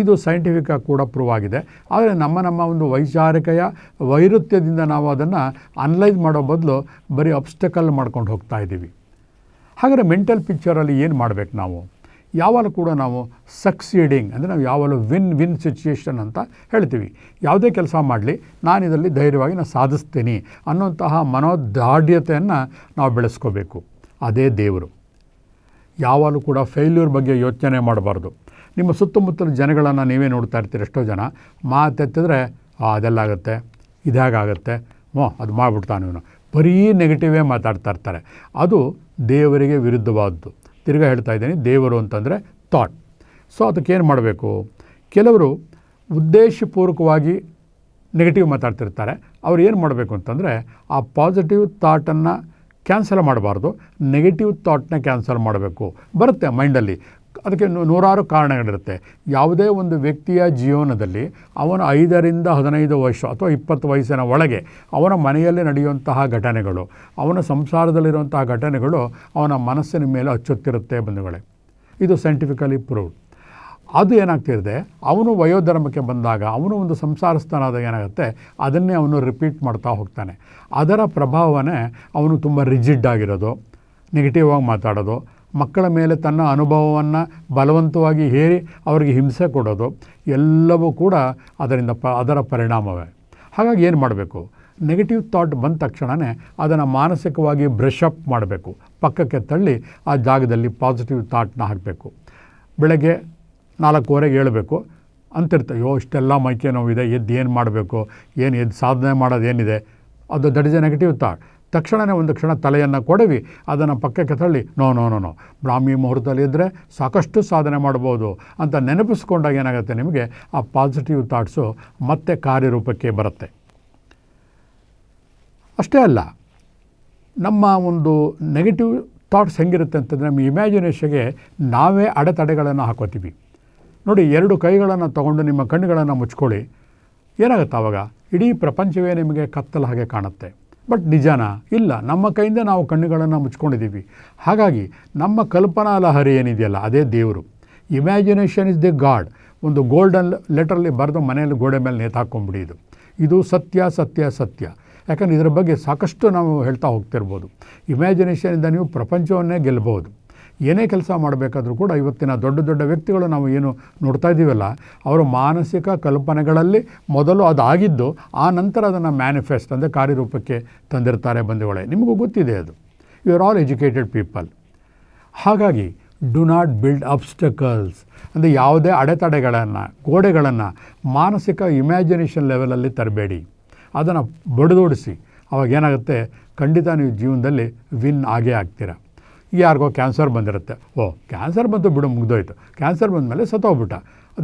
ಇದು ಸೈಂಟಿಫಿಕ್ ಕೂಡ ಪ್ರೂವ್ ಆಗಿದೆ. ಆದರೆ ನಮ್ಮ ನಮ್ಮ ಒಂದು ವೈಚಾರಿಕೆಯ ವೈರುತ್ಯದಿಂದ ನಾವು ಅದನ್ನು ಅನಲೈಸ್ ಮಾಡೋ ಬದಲು ಬರೀ ಅಬ್ಸ್ಟಕಲ್ ಮಾಡ್ಕೊಂಡು ಹೋಗ್ತಾ ಇದ್ದೀವಿ ಹಾಗಾದರೆ ಮೆಂಟಲ್ ಪಿಕ್ಚರಲ್ಲಿ ಏನು ಮಾಡಬೇಕು ನಾವು? ಯಾವಾಗಲೂ ಕೂಡ ನಾವು ಸಕ್ಸೀಡಿಂಗ್ ಅಂದರೆ ನಾವು ಯಾವಾಗಲೂ ವಿನ್ ವಿನ್ ಸಿಚುಯೇಷನ್ ಅಂತ ಹೇಳ್ತೀವಿ. ಯಾವುದೇ ಕೆಲಸ ಮಾಡಲಿ, ನಾನು ಇದರಲ್ಲಿ ಧೈರ್ಯವಾಗಿ ನಾನು ಸಾಧಿಸ್ತೀನಿ ಅನ್ನೋಂತಹ ಮನೋದಾಢ್ಯತೆಯನ್ನು ನಾವು ಬೆಳೆಸ್ಕೋಬೇಕು. ಅದೇ ದೇವರು. ಯಾವಾಗಲೂ ಕೂಡ ಫೇಲ್ಯೂರ್ ಬಗ್ಗೆ ಯೋಚನೆ ಮಾಡಬಾರ್ದು. ನಿಮ್ಮ ಸುತ್ತಮುತ್ತಲ ಜನಗಳನ್ನು ನೀವೇ ನೋಡ್ತಾ ಇರ್ತೀರಿ ಎಷ್ಟೋ ಜನ. ಮಾತೆತ್ತಿದ್ರೆ ಅದೆಲ್ಲ ಆಗುತ್ತೆ. ಇದಾಗುತ್ತೆ ಹ್ಞೂ, ಅದು ಮಾಡಿಬಿಡ್ತಾನೆ ಇವನು. ಬರೀ ನೆಗೆಟಿವೇ ಮಾತಾಡ್ತಾ ಇರ್ತಾರೆ. ಅದು ದೇವರಿಗೆ ವಿರುದ್ಧವಾದ್ದು. ತಿರ್ಗಾ ಹೇಳ್ತಾ ಇದ್ದೀನಿ, ದೇವರು ಅಂತಂದರೆ ಥಾಟ್ ಸೊ ಅದಕ್ಕೇನು ಮಾಡಬೇಕು? ಕೆಲವರು ಉದ್ದೇಶಪೂರ್ವಕವಾಗಿ ನೆಗೆಟಿವ್ ಮಾತಾಡ್ತಿರ್ತಾರೆ. ಅವ್ರು ಏನು ಮಾಡಬೇಕು ಅಂತಂದರೆ, ಆ ಪಾಸಿಟಿವ್ ಥಾಟನ್ನು ಕ್ಯಾನ್ಸಲ್ ಮಾಡಬಾರ್ದು ನೆಗೆಟಿವ್ ಥಾಟ್ನ ಕ್ಯಾನ್ಸಲ್ ಮಾಡಬೇಕು. ಬರುತ್ತೆ ಮೈಂಡಲ್ಲಿ ಅದಕ್ಕೆ ನೂರಾರು ಕಾರಣಗಳಿರುತ್ತೆ. ಯಾವುದೇ ಒಂದು ವ್ಯಕ್ತಿಯ ಜೀವನದಲ್ಲಿ ಅವನ ಐದರಿಂದ ಹದಿನೈದು ವರ್ಷ ಅಥವಾ ಇಪ್ಪತ್ತು ವಯಸ್ಸಿನ ಒಳಗೆ ಅವನ ಮನೆಯಲ್ಲಿ ನಡೆಯುವಂತಹ ಘಟನೆಗಳು, ಅವನ ಸಂಸಾರದಲ್ಲಿರುವಂತಹ ಘಟನೆಗಳು ಅವನ ಮನಸ್ಸಿನ ಮೇಲೆ ಅಚ್ಚೊತ್ತಿರುತ್ತೆ ಬಂಧುಗಳೇ. ಇದು ಸೈಂಟಿಫಿಕಲಿ ಪ್ರೂವ್ಡ್ ಅದು ಏನಾಗ್ತಿದೆ ಅವನು ವಯೋಧರ್ಮಕ್ಕೆ ಬಂದಾಗ, ಅವನು ಒಂದು ಸಂಸಾರಸ್ಥನಾದಾಗ ಏನಾಗುತ್ತೆ? ಅದನ್ನೇ ಅವನು ರಿಪೀಟ್ ಮಾಡ್ತಾ ಹೋಗ್ತಾನೆ. ಅದರ ಪ್ರಭಾವನೇ ಅವನು ತುಂಬ ರಿಜಿಡ್ ಆಗಿರೋದು ನೆಗೆಟಿವ್ ಆಗಿ ಮಾತಾಡೋದು ಮಕ್ಕಳ ಮೇಲೆ ತನ್ನ ಅನುಭವವನ್ನು ಬಲವಂತವಾಗಿ ಹೇರಿ ಅವರಿಗೆ ಹಿಂಸೆ ಕೊಡೋದು ಎಲ್ಲವೂ ಕೂಡ ಅದರಿಂದ ಪ, ಅದರ ಪರಿಣಾಮವೇ. ಹಾಗಾಗಿ ಏನು ಮಾಡಬೇಕು? ನೆಗೆಟಿವ್ ಥಾಟ್ ಬಂದ ತಕ್ಷಣವೇ ಅದನ್ನು ಮಾನಸಿಕವಾಗಿ ಬ್ರಷ್ ಅಪ್ ಮಾಡಬೇಕು. ಪಕ್ಕಕ್ಕೆ ತಳ್ಳಿ ಆ ಜಾಗದಲ್ಲಿ ಪಾಸಿಟಿವ್ ಥಾಟ್ನ ಹಾಕಬೇಕು. ಬೆಳಗ್ಗೆ ನಾಲ್ಕೂವರೆಗೆ ಏಳಬೇಕು. ಅಂತಿರ್ತ ಯೋ ಇಷ್ಟೆಲ್ಲ ಮೈಕೆ ನೋವಿದೆ ಎದ್ದು ಏನು ಮಾಡಬೇಕು? ಏನು ಎದ್ದು ಸಾಧನೆ ಮಾಡೋದು ಏನಿದೆ ಅದು that is a negative thought ತಕ್ಷಣವೇ ಒಂದು ಕ್ಷಣ ತಲೆಯನ್ನು ಕೊಡವಿ, ಅದನ್ನು ಪಕ್ಕಕ್ಕೆ ತಳ್ಳಿ, ನೋ ನೋ ನೋ ನೋ, ಬ್ರಾಹ್ಮಿ ಮುಹೂರ್ತದಲ್ಲಿ ಇದ್ದರೆ ಸಾಕಷ್ಟು ಸಾಧನೆ ಮಾಡ್ಬೋದು ಅಂತ ನೆನಪಿಸ್ಕೊಂಡಾಗ ಏನಾಗುತ್ತೆ ನಿಮಗೆ, ಆ ಪಾಸಿಟಿವ್ ಥಾಟ್ಸು ಮತ್ತೆ ಕಾರ್ಯರೂಪಕ್ಕೆ ಬರುತ್ತೆ. ಅಷ್ಟೇ ಅಲ್ಲ, ನಮ್ಮ ಒಂದು ನೆಗೆಟಿವ್ ಥಾಟ್ಸ್ ಹೆಂಗಿರುತ್ತೆ ಅಂತಂದರೆ ನಮ್ಮ ಇಮ್ಯಾಜಿನೇಷನ್ಗೆ ನಾವೇ ಅಡೆತಡೆಗಳನ್ನು ಹಾಕೋತೀವಿ. ನೋಡಿ, ಎರಡು ಕೈಗಳನ್ನು ತಗೊಂಡು ನಿಮ್ಮ ಕಣ್ಣುಗಳನ್ನು ಮುಚ್ಕೊಳ್ಳಿ, ಏನಾಗುತ್ತೆ ಆವಾಗ ಇಡೀ ಪ್ರಪಂಚವೇ ನಿಮಗೆ ಕತ್ತಲ ಹಾಗೆ ಕಾಣುತ್ತೆ. ಬಟ್ ನಿಜಾನ? ಇಲ್ಲ. ನಮ್ಮ ಕೈಯಿಂದ ನಾವು ಕಣ್ಣುಗಳನ್ನು ಮುಚ್ಕೊಂಡಿದ್ದೀವಿ. ಹಾಗಾಗಿ ನಮ್ಮ ಕಲ್ಪನಾ ಲಹರಿ ಏನಿದೆಯಲ್ಲ, ಅದೇ ದೇವರು. ಇಮ್ಯಾಜಿನೇಷನ್ ಇಸ್ ದಿ ಗಾಡ್ ಒಂದು ಗೋಲ್ಡನ್ ಲೆಟರಲ್ಲಿ ಬರೆದು ಮನೆಯಲ್ಲಿ ಗೋಡೆ ಮೇಲೆ ನೇತಾಕೊಂಬಿಡಿ ಇದು ಇದು ಸತ್ಯ ಸತ್ಯ ಸತ್ಯ. ಯಾಕಂದರೆ ಇದರ ಬಗ್ಗೆ ಸಾಕಷ್ಟು ನಾವು ಹೇಳ್ತಾ ಹೋಗ್ತಿರ್ಬೋದು. ಇಮ್ಯಾಜಿನೇಷನಿಂದ ನೀವು ಪ್ರಪಂಚವನ್ನೇ ಗೆಲ್ಲಬಹುದು ಏನೇ ಕೆಲಸ ಮಾಡಬೇಕಾದ್ರೂ ಕೂಡ ಇವತ್ತಿನ ದೊಡ್ಡ ದೊಡ್ಡ ವ್ಯಕ್ತಿಗಳು ನಾವು ಏನು ನೋಡ್ತಾ ಇದ್ದೀವಲ್ಲ, ಅವರ ಮಾನಸಿಕ ಕಲ್ಪನೆಗಳಲ್ಲಿ ಮೊದಲು ಅದಾಗಿದ್ದು ಆ ನಂತರ ಅದನ್ನು ಮ್ಯಾನಿಫೆಸ್ಟ್ ಅಂದರೆ ಕಾರ್ಯರೂಪಕ್ಕೆ ತಂದಿರ್ತಾರೆ ಬಂಧುಗಳೇ. ನಿಮಗೂ ಗೊತ್ತಿದೆ ಅದು. You are all educated people ಹಾಗಾಗಿ ಡು ನಾಟ್ ಬಿಲ್ಡ್ ಅಬ್ಸ್ಟಕಲ್ಸ್ ಅಂದರೆ ಯಾವುದೇ ಅಡೆತಡೆಗಳನ್ನು, ಗೋಡೆಗಳನ್ನು ಮಾನಸಿಕ ಇಮ್ಯಾಜಿನೇಷನ್ ಲೆವೆಲಲ್ಲಿ ತರಬೇಡಿ. ಅದನ್ನು ಬಡಿದೋಡಿಸಿ. ಅವಾಗ ಏನಾಗುತ್ತೆ? ಖಂಡಿತ ನೀವು ಜೀವನದಲ್ಲಿ ವಿನ್ ಆಗೇ ಆಗ್ತೀರ. ಯಾರಿಗೋ ಕ್ಯಾನ್ಸರ್ ಬಂದಿರುತ್ತೆ. ಓ, ಕ್ಯಾನ್ಸರ್ ಬಂತು ಬಿಡು, ಮುಗ್ದೋಯ್ತು. ಕ್ಯಾನ್ಸರ್ ಬಂದಮೇಲೆ ಸತ್ತೋಗ್ಬಿಟ್ಟ.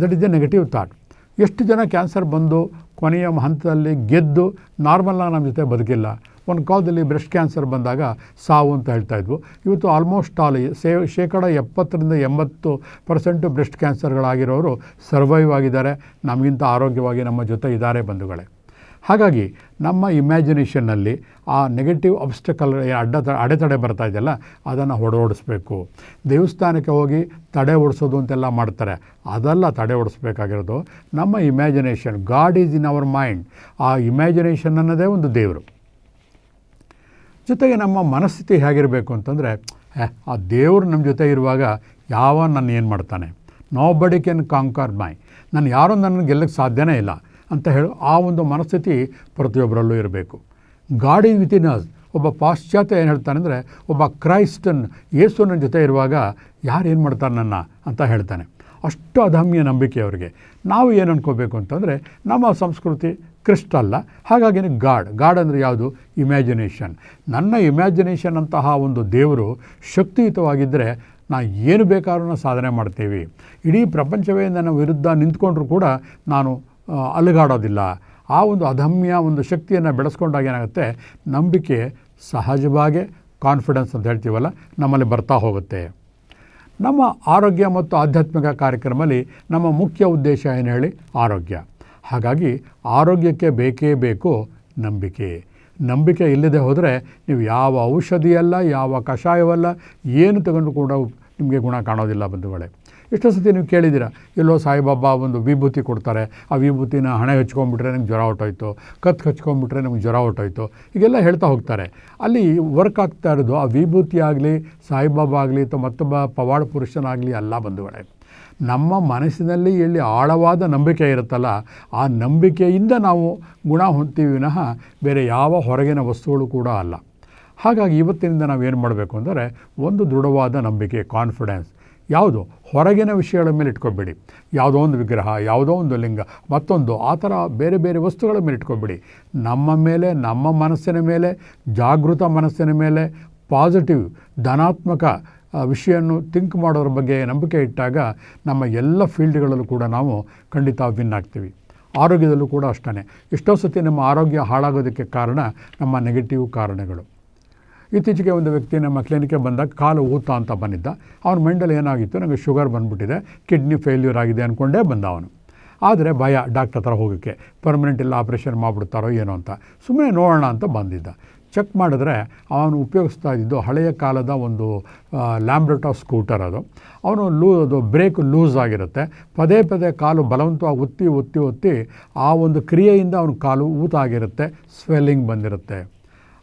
ದಟ್ ಎ ನೆಗೆಟಿವ್ ಥಾಟ್ ಎಷ್ಟು ಜನ ಕ್ಯಾನ್ಸರ್ ಬಂದು ಕೊನೆಯ ಹಂತದಲ್ಲಿ ಗೆದ್ದು ನಾರ್ಮಲ್ಲಾಗಿ ನಮ್ಮ ಜೊತೆ ಬದುಕಿಲ್ಲ. ಒಂದು ಕಾಲದಲ್ಲಿ ಬ್ರೆಸ್ಟ್ ಕ್ಯಾನ್ಸರ್ ಬಂದಾಗ ಸಾವು ಅಂತ ಹೇಳ್ತಾ ಇದ್ವು. ಇವತ್ತು ಆಲ್ಮೋಸ್ಟ್ ಆಲ್ ಸೇ ಶೇಕಡ ಎಪ್ಪತ್ತರಿಂದ ಎಂಬತ್ತು ಪರ್ಸೆಂಟು ಬ್ರೆಸ್ಟ್ ಕ್ಯಾನ್ಸರ್ಗಳಾಗಿರೋರು ಸರ್ವೈವ್ ಆಗಿದ್ದಾರೆ. ನಮಗಿಂತ ಆರೋಗ್ಯವಾಗಿ ನಮ್ಮ ಜೊತೆ ಇದ್ದಾರೆ ಬಂಧುಗಳೇ. ಹಾಗಾಗಿ ನಮ್ಮ ಇಮ್ಯಾಜಿನೇಷನ್ನಲ್ಲಿ ಆ ನೆಗೆಟಿವ್ ಅಬ್ಸ್ಟಕಲ್ ಅಡ್ಡ ಅಡೆತಡೆ ಬರ್ತಾ ಇದೆಯಲ್ಲ, ಅದನ್ನು ಹೊಡೆಓಡಿಸ್ಬೇಕು ದೇವಸ್ಥಾನಕ್ಕೆ ಹೋಗಿ ತಡೆ ಓಡಿಸೋದು ಅಂತೆಲ್ಲ ಮಾಡ್ತಾರೆ. ಅದೆಲ್ಲ ತಡೆ ಓಡಿಸ್ಬೇಕಾಗಿರೋದು ನಮ್ಮ imagination god is in our mind ಆ ಇಮ್ಯಾಜಿನೇಷನ್ ಅನ್ನೋದೇ ಒಂದು ದೇವರು. ಜೊತೆಗೆ ನಮ್ಮ ಮನಸ್ಥಿತಿ ಹೇಗಿರಬೇಕು ಅಂತಂದರೆ ಆ ದೇವರು ನಮ್ಮ ಜೊತೆ ಇರುವಾಗ ಯಾವ ನಾನು ಏನು ಮಾಡ್ತಾನೆ? ನೋ ಬಡಿ ಕ್ಯಾನ್ ಕಾಂಕರ್ ಮೈ ನಾನು ಯಾರೂ ನನ್ನ ಗೆಲ್ಲಕ್ಕೆ ಸಾಧ್ಯನೇ ಇಲ್ಲ. ಅಂತ ಹೇಳಿ ಆ ಒಂದು ಮನಸ್ಥಿತಿ ಪ್ರತಿಯೊಬ್ಬರಲ್ಲೂ ಇರಬೇಕು. ಗಾಡಿ ಅಸ್ ಒಬ್ಬ ಪಾಶ್ಚಾತ್ಯ ಏನು ಹೇಳ್ತಾನೆ ಅಂದರೆ, ಒಬ್ಬ ಕ್ರೈಸ್ಟನ್ ಯೇಸು ನನ್ನ ಜೊತೆ ಇರುವಾಗ ಯಾರು ಏನು ಮಾಡ್ತಾರೆ ನನ್ನ ಅಂತ ಹೇಳ್ತಾನೆ. ಅಷ್ಟು ಅಧಮ್ಯ ನಂಬಿಕೆ ಅವರಿಗೆ. ನಾವು ಏನು ಅನ್ಕೋಬೇಕು ಅಂತಂದರೆ, ನಮ್ಮ ಸಂಸ್ಕೃತಿ ಕ್ರಿಸ್ಟಲ್ಲ ಹಾಗಾಗಿ ಗಾಡ್ ಗಾಡ್ ಅಂದರೆ ಯಾವುದು? ಇಮ್ಯಾಜಿನೇಷನ್. ನನ್ನ ಇಮ್ಯಾಜಿನೇಷನ್ ಅಂತಹ ಒಂದು ದೇವರು ಶಕ್ತಿಯುತವಾಗಿದ್ದರೆ ನಾನು ಏನು ಬೇಕಾದ್ರೂ ಸಾಧನೆ ಮಾಡ್ತೀವಿ. ಇಡೀ ಪ್ರಪಂಚವೇ ನನ್ನ ವಿರುದ್ಧ ನಿಂತ್ಕೊಂಡ್ರೂ ಕೂಡ ನಾನು ಅಲುಗಾಡೋದಿಲ್ಲ. ಆ ಒಂದು ಅದಮ್ಯ ಒಂದು ಶಕ್ತಿಯನ್ನು ಬೆಳೆಸ್ಕೊಂಡಾಗ ಏನಾಗುತ್ತೆ? ನಂಬಿಕೆ ಸಹಜವಾಗಿ ಕಾನ್ಫಿಡೆನ್ಸ್ ಅಂತ ಹೇಳ್ತೀವಲ್ಲ, ನಮ್ಮಲ್ಲಿ ಬರ್ತಾ ಹೋಗುತ್ತೆ. ನಮ್ಮ ಆರೋಗ್ಯ ಮತ್ತು ಆಧ್ಯಾತ್ಮಿಕ ಕಾರ್ಯಕ್ರಮದಲ್ಲಿ ನಮ್ಮ ಮುಖ್ಯ ಉದ್ದೇಶ ಏನು ಹೇಳಿ? ಆರೋಗ್ಯ. ಹಾಗಾಗಿ ಆರೋಗ್ಯಕ್ಕೆ ಬೇಕೇ ಬೇಕು ನಂಬಿಕೆ. ನಂಬಿಕೆ ಇಲ್ಲದೆ ಹೋದರೆ ನೀವು ಯಾವ ಔಷಧಿಯಲ್ಲ, ಯಾವ ಕಷಾಯವಲ್ಲ, ಏನು ತಗೊಂಡು ಕೂಡ ನಿಮಗೆ ಗುಣ ಕಾಣೋದಿಲ್ಲ ಬಂಧುಗಳೇ. ಎಷ್ಟೋ ಸತಿ ನೀವು ಕೇಳಿದ್ದೀರಾ, ಎಲ್ಲೋ ಸಾಯಿಬಾಬಾ ಒಂದು ವಿಭೂತಿ ಕೊಡ್ತಾರೆ, ಆ ವಿಭೂತಿನ ಹಣೆ ಹಚ್ಕೊಂಡ್ಬಿಟ್ರೆ ನಮ್ಗೆ ಜ್ವರ ಹೊಟ್ಟೋಯ್ತು ಕತ್ತು ಹಚ್ಕೊಂಡ್ಬಿಟ್ರೆ ನಮ್ಗೆ ಜ್ವರ ಹೊಟ್ಟೋಯ್ತು ಹೀಗೆಲ್ಲ ಹೇಳ್ತಾ ಹೋಗ್ತಾರೆ. ಅಲ್ಲಿ ವರ್ಕ್ ಆಗ್ತಾ ಇರೋದು, ಆ ವಿಭೂತಿ ಆಗಲಿ, ಸಾಯಿಬಾಬಾ ಆಗಲಿ, ಅಥವಾ ಮತ್ತೊಬ್ಬ ಪವಾಡ ಪುರುಷನಾಗಲಿ ಅಲ್ಲ ಬಂಧುಗಳೇ. ನಮ್ಮ ಮನಸ್ಸಿನಲ್ಲಿ ಎಲ್ಲಿ ಆಳವಾದ ನಂಬಿಕೆ ಇರುತ್ತಲ್ಲ, ಆ ನಂಬಿಕೆಯಿಂದ ನಾವು ಗುಣ ಹೊಂದ್ತೀವಿ ವಿನಃ ಬೇರೆ ಯಾವ ಹೊರಗಿನ ವಸ್ತುಗಳು ಕೂಡ ಅಲ್ಲ. ಹಾಗಾಗಿ ಇವತ್ತಿನಿಂದ ನಾವು ಏನು ಮಾಡಬೇಕು ಅಂದರೆ, ಒಂದು ದೃಢವಾದ ನಂಬಿಕೆ ಕಾನ್ಫಿಡೆನ್ಸ್ ಯಾವುದು? ಹೊರಗಿನ ವಿಷಯಗಳ ಮೇಲೆ ಇಟ್ಕೊಬೇಡಿ. ಯಾವುದೋ ಒಂದು ವಿಗ್ರಹ, ಯಾವುದೋ ಒಂದು ಲಿಂಗ, ಮತ್ತೊಂದು ಆ ಥರ ಬೇರೆ ಬೇರೆ ವಸ್ತುಗಳ ಮೇಲೆ ಇಟ್ಕೊಬೇಡಿ. ನಮ್ಮ ಮೇಲೆ, ನಮ್ಮ ಮನಸ್ಸಿನ ಮೇಲೆ, ಜಾಗೃತ ಮನಸ್ಸಿನ ಮೇಲೆ ಪಾಸಿಟಿವ್ ಧನಾತ್ಮಕ ವಿಷಯವನ್ನು ಥಿಂಕ್ ಮಾಡೋದ್ರ ಬಗ್ಗೆ ನಂಬಿಕೆ ಇಟ್ಟಾಗ ನಮ್ಮ ಎಲ್ಲ ಫೀಲ್ಡ್ಗಳಲ್ಲೂ ಕೂಡ ನಾವು ಖಂಡಿತ ವಿನ್ ಆಗ್ತೀವಿ. ಆರೋಗ್ಯದಲ್ಲೂ ಕೂಡ ಅಷ್ಟೇ ಎಷ್ಟೋ ಸತಿ ನಮ್ಮ ಆರೋಗ್ಯ ಹಾಳಾಗೋದಕ್ಕೆ ಕಾರಣ ನಮ್ಮ ನೆಗೆಟಿವ್ ಕಾರಣಗಳು. ಇತ್ತೀಚೆಗೆ ಒಂದು ವ್ಯಕ್ತಿ ನಮ್ಮ ಕ್ಲಿನಿಕ್ಗೆ ಬಂದಾಗ ಕಾಲು ಊತ ಅಂತ ಬಂದಿದ್ದ. ಅವನ ಮೈಂಡಲ್ಲಿ ಏನಾಗಿತ್ತು? ನನಗೆ ಶುಗರ್ ಬಂದುಬಿಟ್ಟಿದೆ, ಕಿಡ್ನಿ ಫೇಲ್ಯೂರ್ ಆಗಿದೆ ಅಂದ್ಕೊಂಡೇ ಬಂದ ಅವನು. ಆದರೆ ಭಯ ಡಾಕ್ಟರ್ ಹತ್ರ ಹೋಗೋಕ್ಕೆ ಪರ್ಮನೆಂಟ್ ಇಲ್ಲ ಆಪ್ರೇಷನ್ ಮಾಡಿಬಿಡ್ತಾರೋ ಏನೋ ಅಂತ. ಸುಮ್ಮನೆ ನೋಡೋಣ ಅಂತ ಬಂದಿದ್ದ. ಚೆಕ್ ಮಾಡಿದ್ರೆ ಅವನು ಉಪಯೋಗಿಸ್ತಾ ಇದ್ದಿದ್ದು ಹಳೆಯ ಕಾಲದ ಒಂದು ಲ್ಯಾಂಬ್ರೆಟೋ ಸ್ಕೂಟರ್ ಅದು. ಅವನು ಲೂ, ಅದು ಬ್ರೇಕ್ ಲೂಸ್ ಆಗಿರುತ್ತೆ. ಪದೇ ಪದೇ ಕಾಲು ಬಲವಂತವಾಗಿ ಒತ್ತಿ ಒತ್ತಿ ಒತ್ತಿ ಆ ಒಂದು ಕ್ರಿಯೆಯಿಂದ ಅವನ ಕಾಲು ಊತ ಆಗಿರುತ್ತೆ ಸ್ವೆಲ್ಲಿಂಗ್ ಬಂದಿರುತ್ತೆ.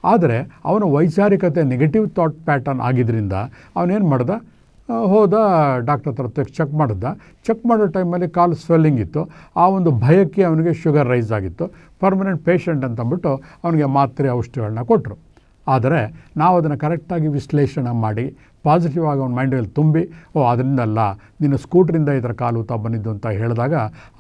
ಆದರೆ ಅವನ ವೈಚಾರಿಕತೆ ನೆಗೆಟಿವ್ ಥಾಟ್ ಪ್ಯಾಟರ್ನ್ ಆಗಿದ್ದರಿಂದ ಅವನೇನು ಮಾಡ್ದ? ಹೋದ ಡಾಕ್ಟರ್ ಹತ್ರ ಚೆಕ್ ಮಾಡಿದ್ದ ಚೆಕ್ ಮಾಡೋ ಟೈಮಲ್ಲಿ ಕಾಲು ಸ್ವೆಲ್ಲಿಂಗ್ ಇತ್ತು. ಆ ಒಂದು ಭಯಕ್ಕೆ ಅವನಿಗೆ ಶುಗರ್ ರೈಸ್ ಆಗಿತ್ತು. ಪರ್ಮನೆಂಟ್ ಪೇಷಂಟ್ ಅಂತಂದ್ಬಿಟ್ಟು ಅವನಿಗೆ ಮಾತ್ರೆ ಔಷಧಿಗಳನ್ನ ಕೊಟ್ಟರು ಆದರೆ ನಾವು ಅದನ್ನು ಕರೆಕ್ಟಾಗಿ ವಿಶ್ಲೇಷಣೆ ಮಾಡಿ ಪಾಸಿಟಿವ್ ಆಗಿ ಅವನ ಮೈಂಡಲ್ಲಿ ತುಂಬಿ, ಓ ಅದರಿಂದಲ್ಲ ನಿನ್ನ ಸ್ಕೂಟ್ರಿಂದ ಇದರ ಕಾಲು ಊತ ಬಂದಿದ್ದು ಅಂತ ಹೇಳಿದಾಗ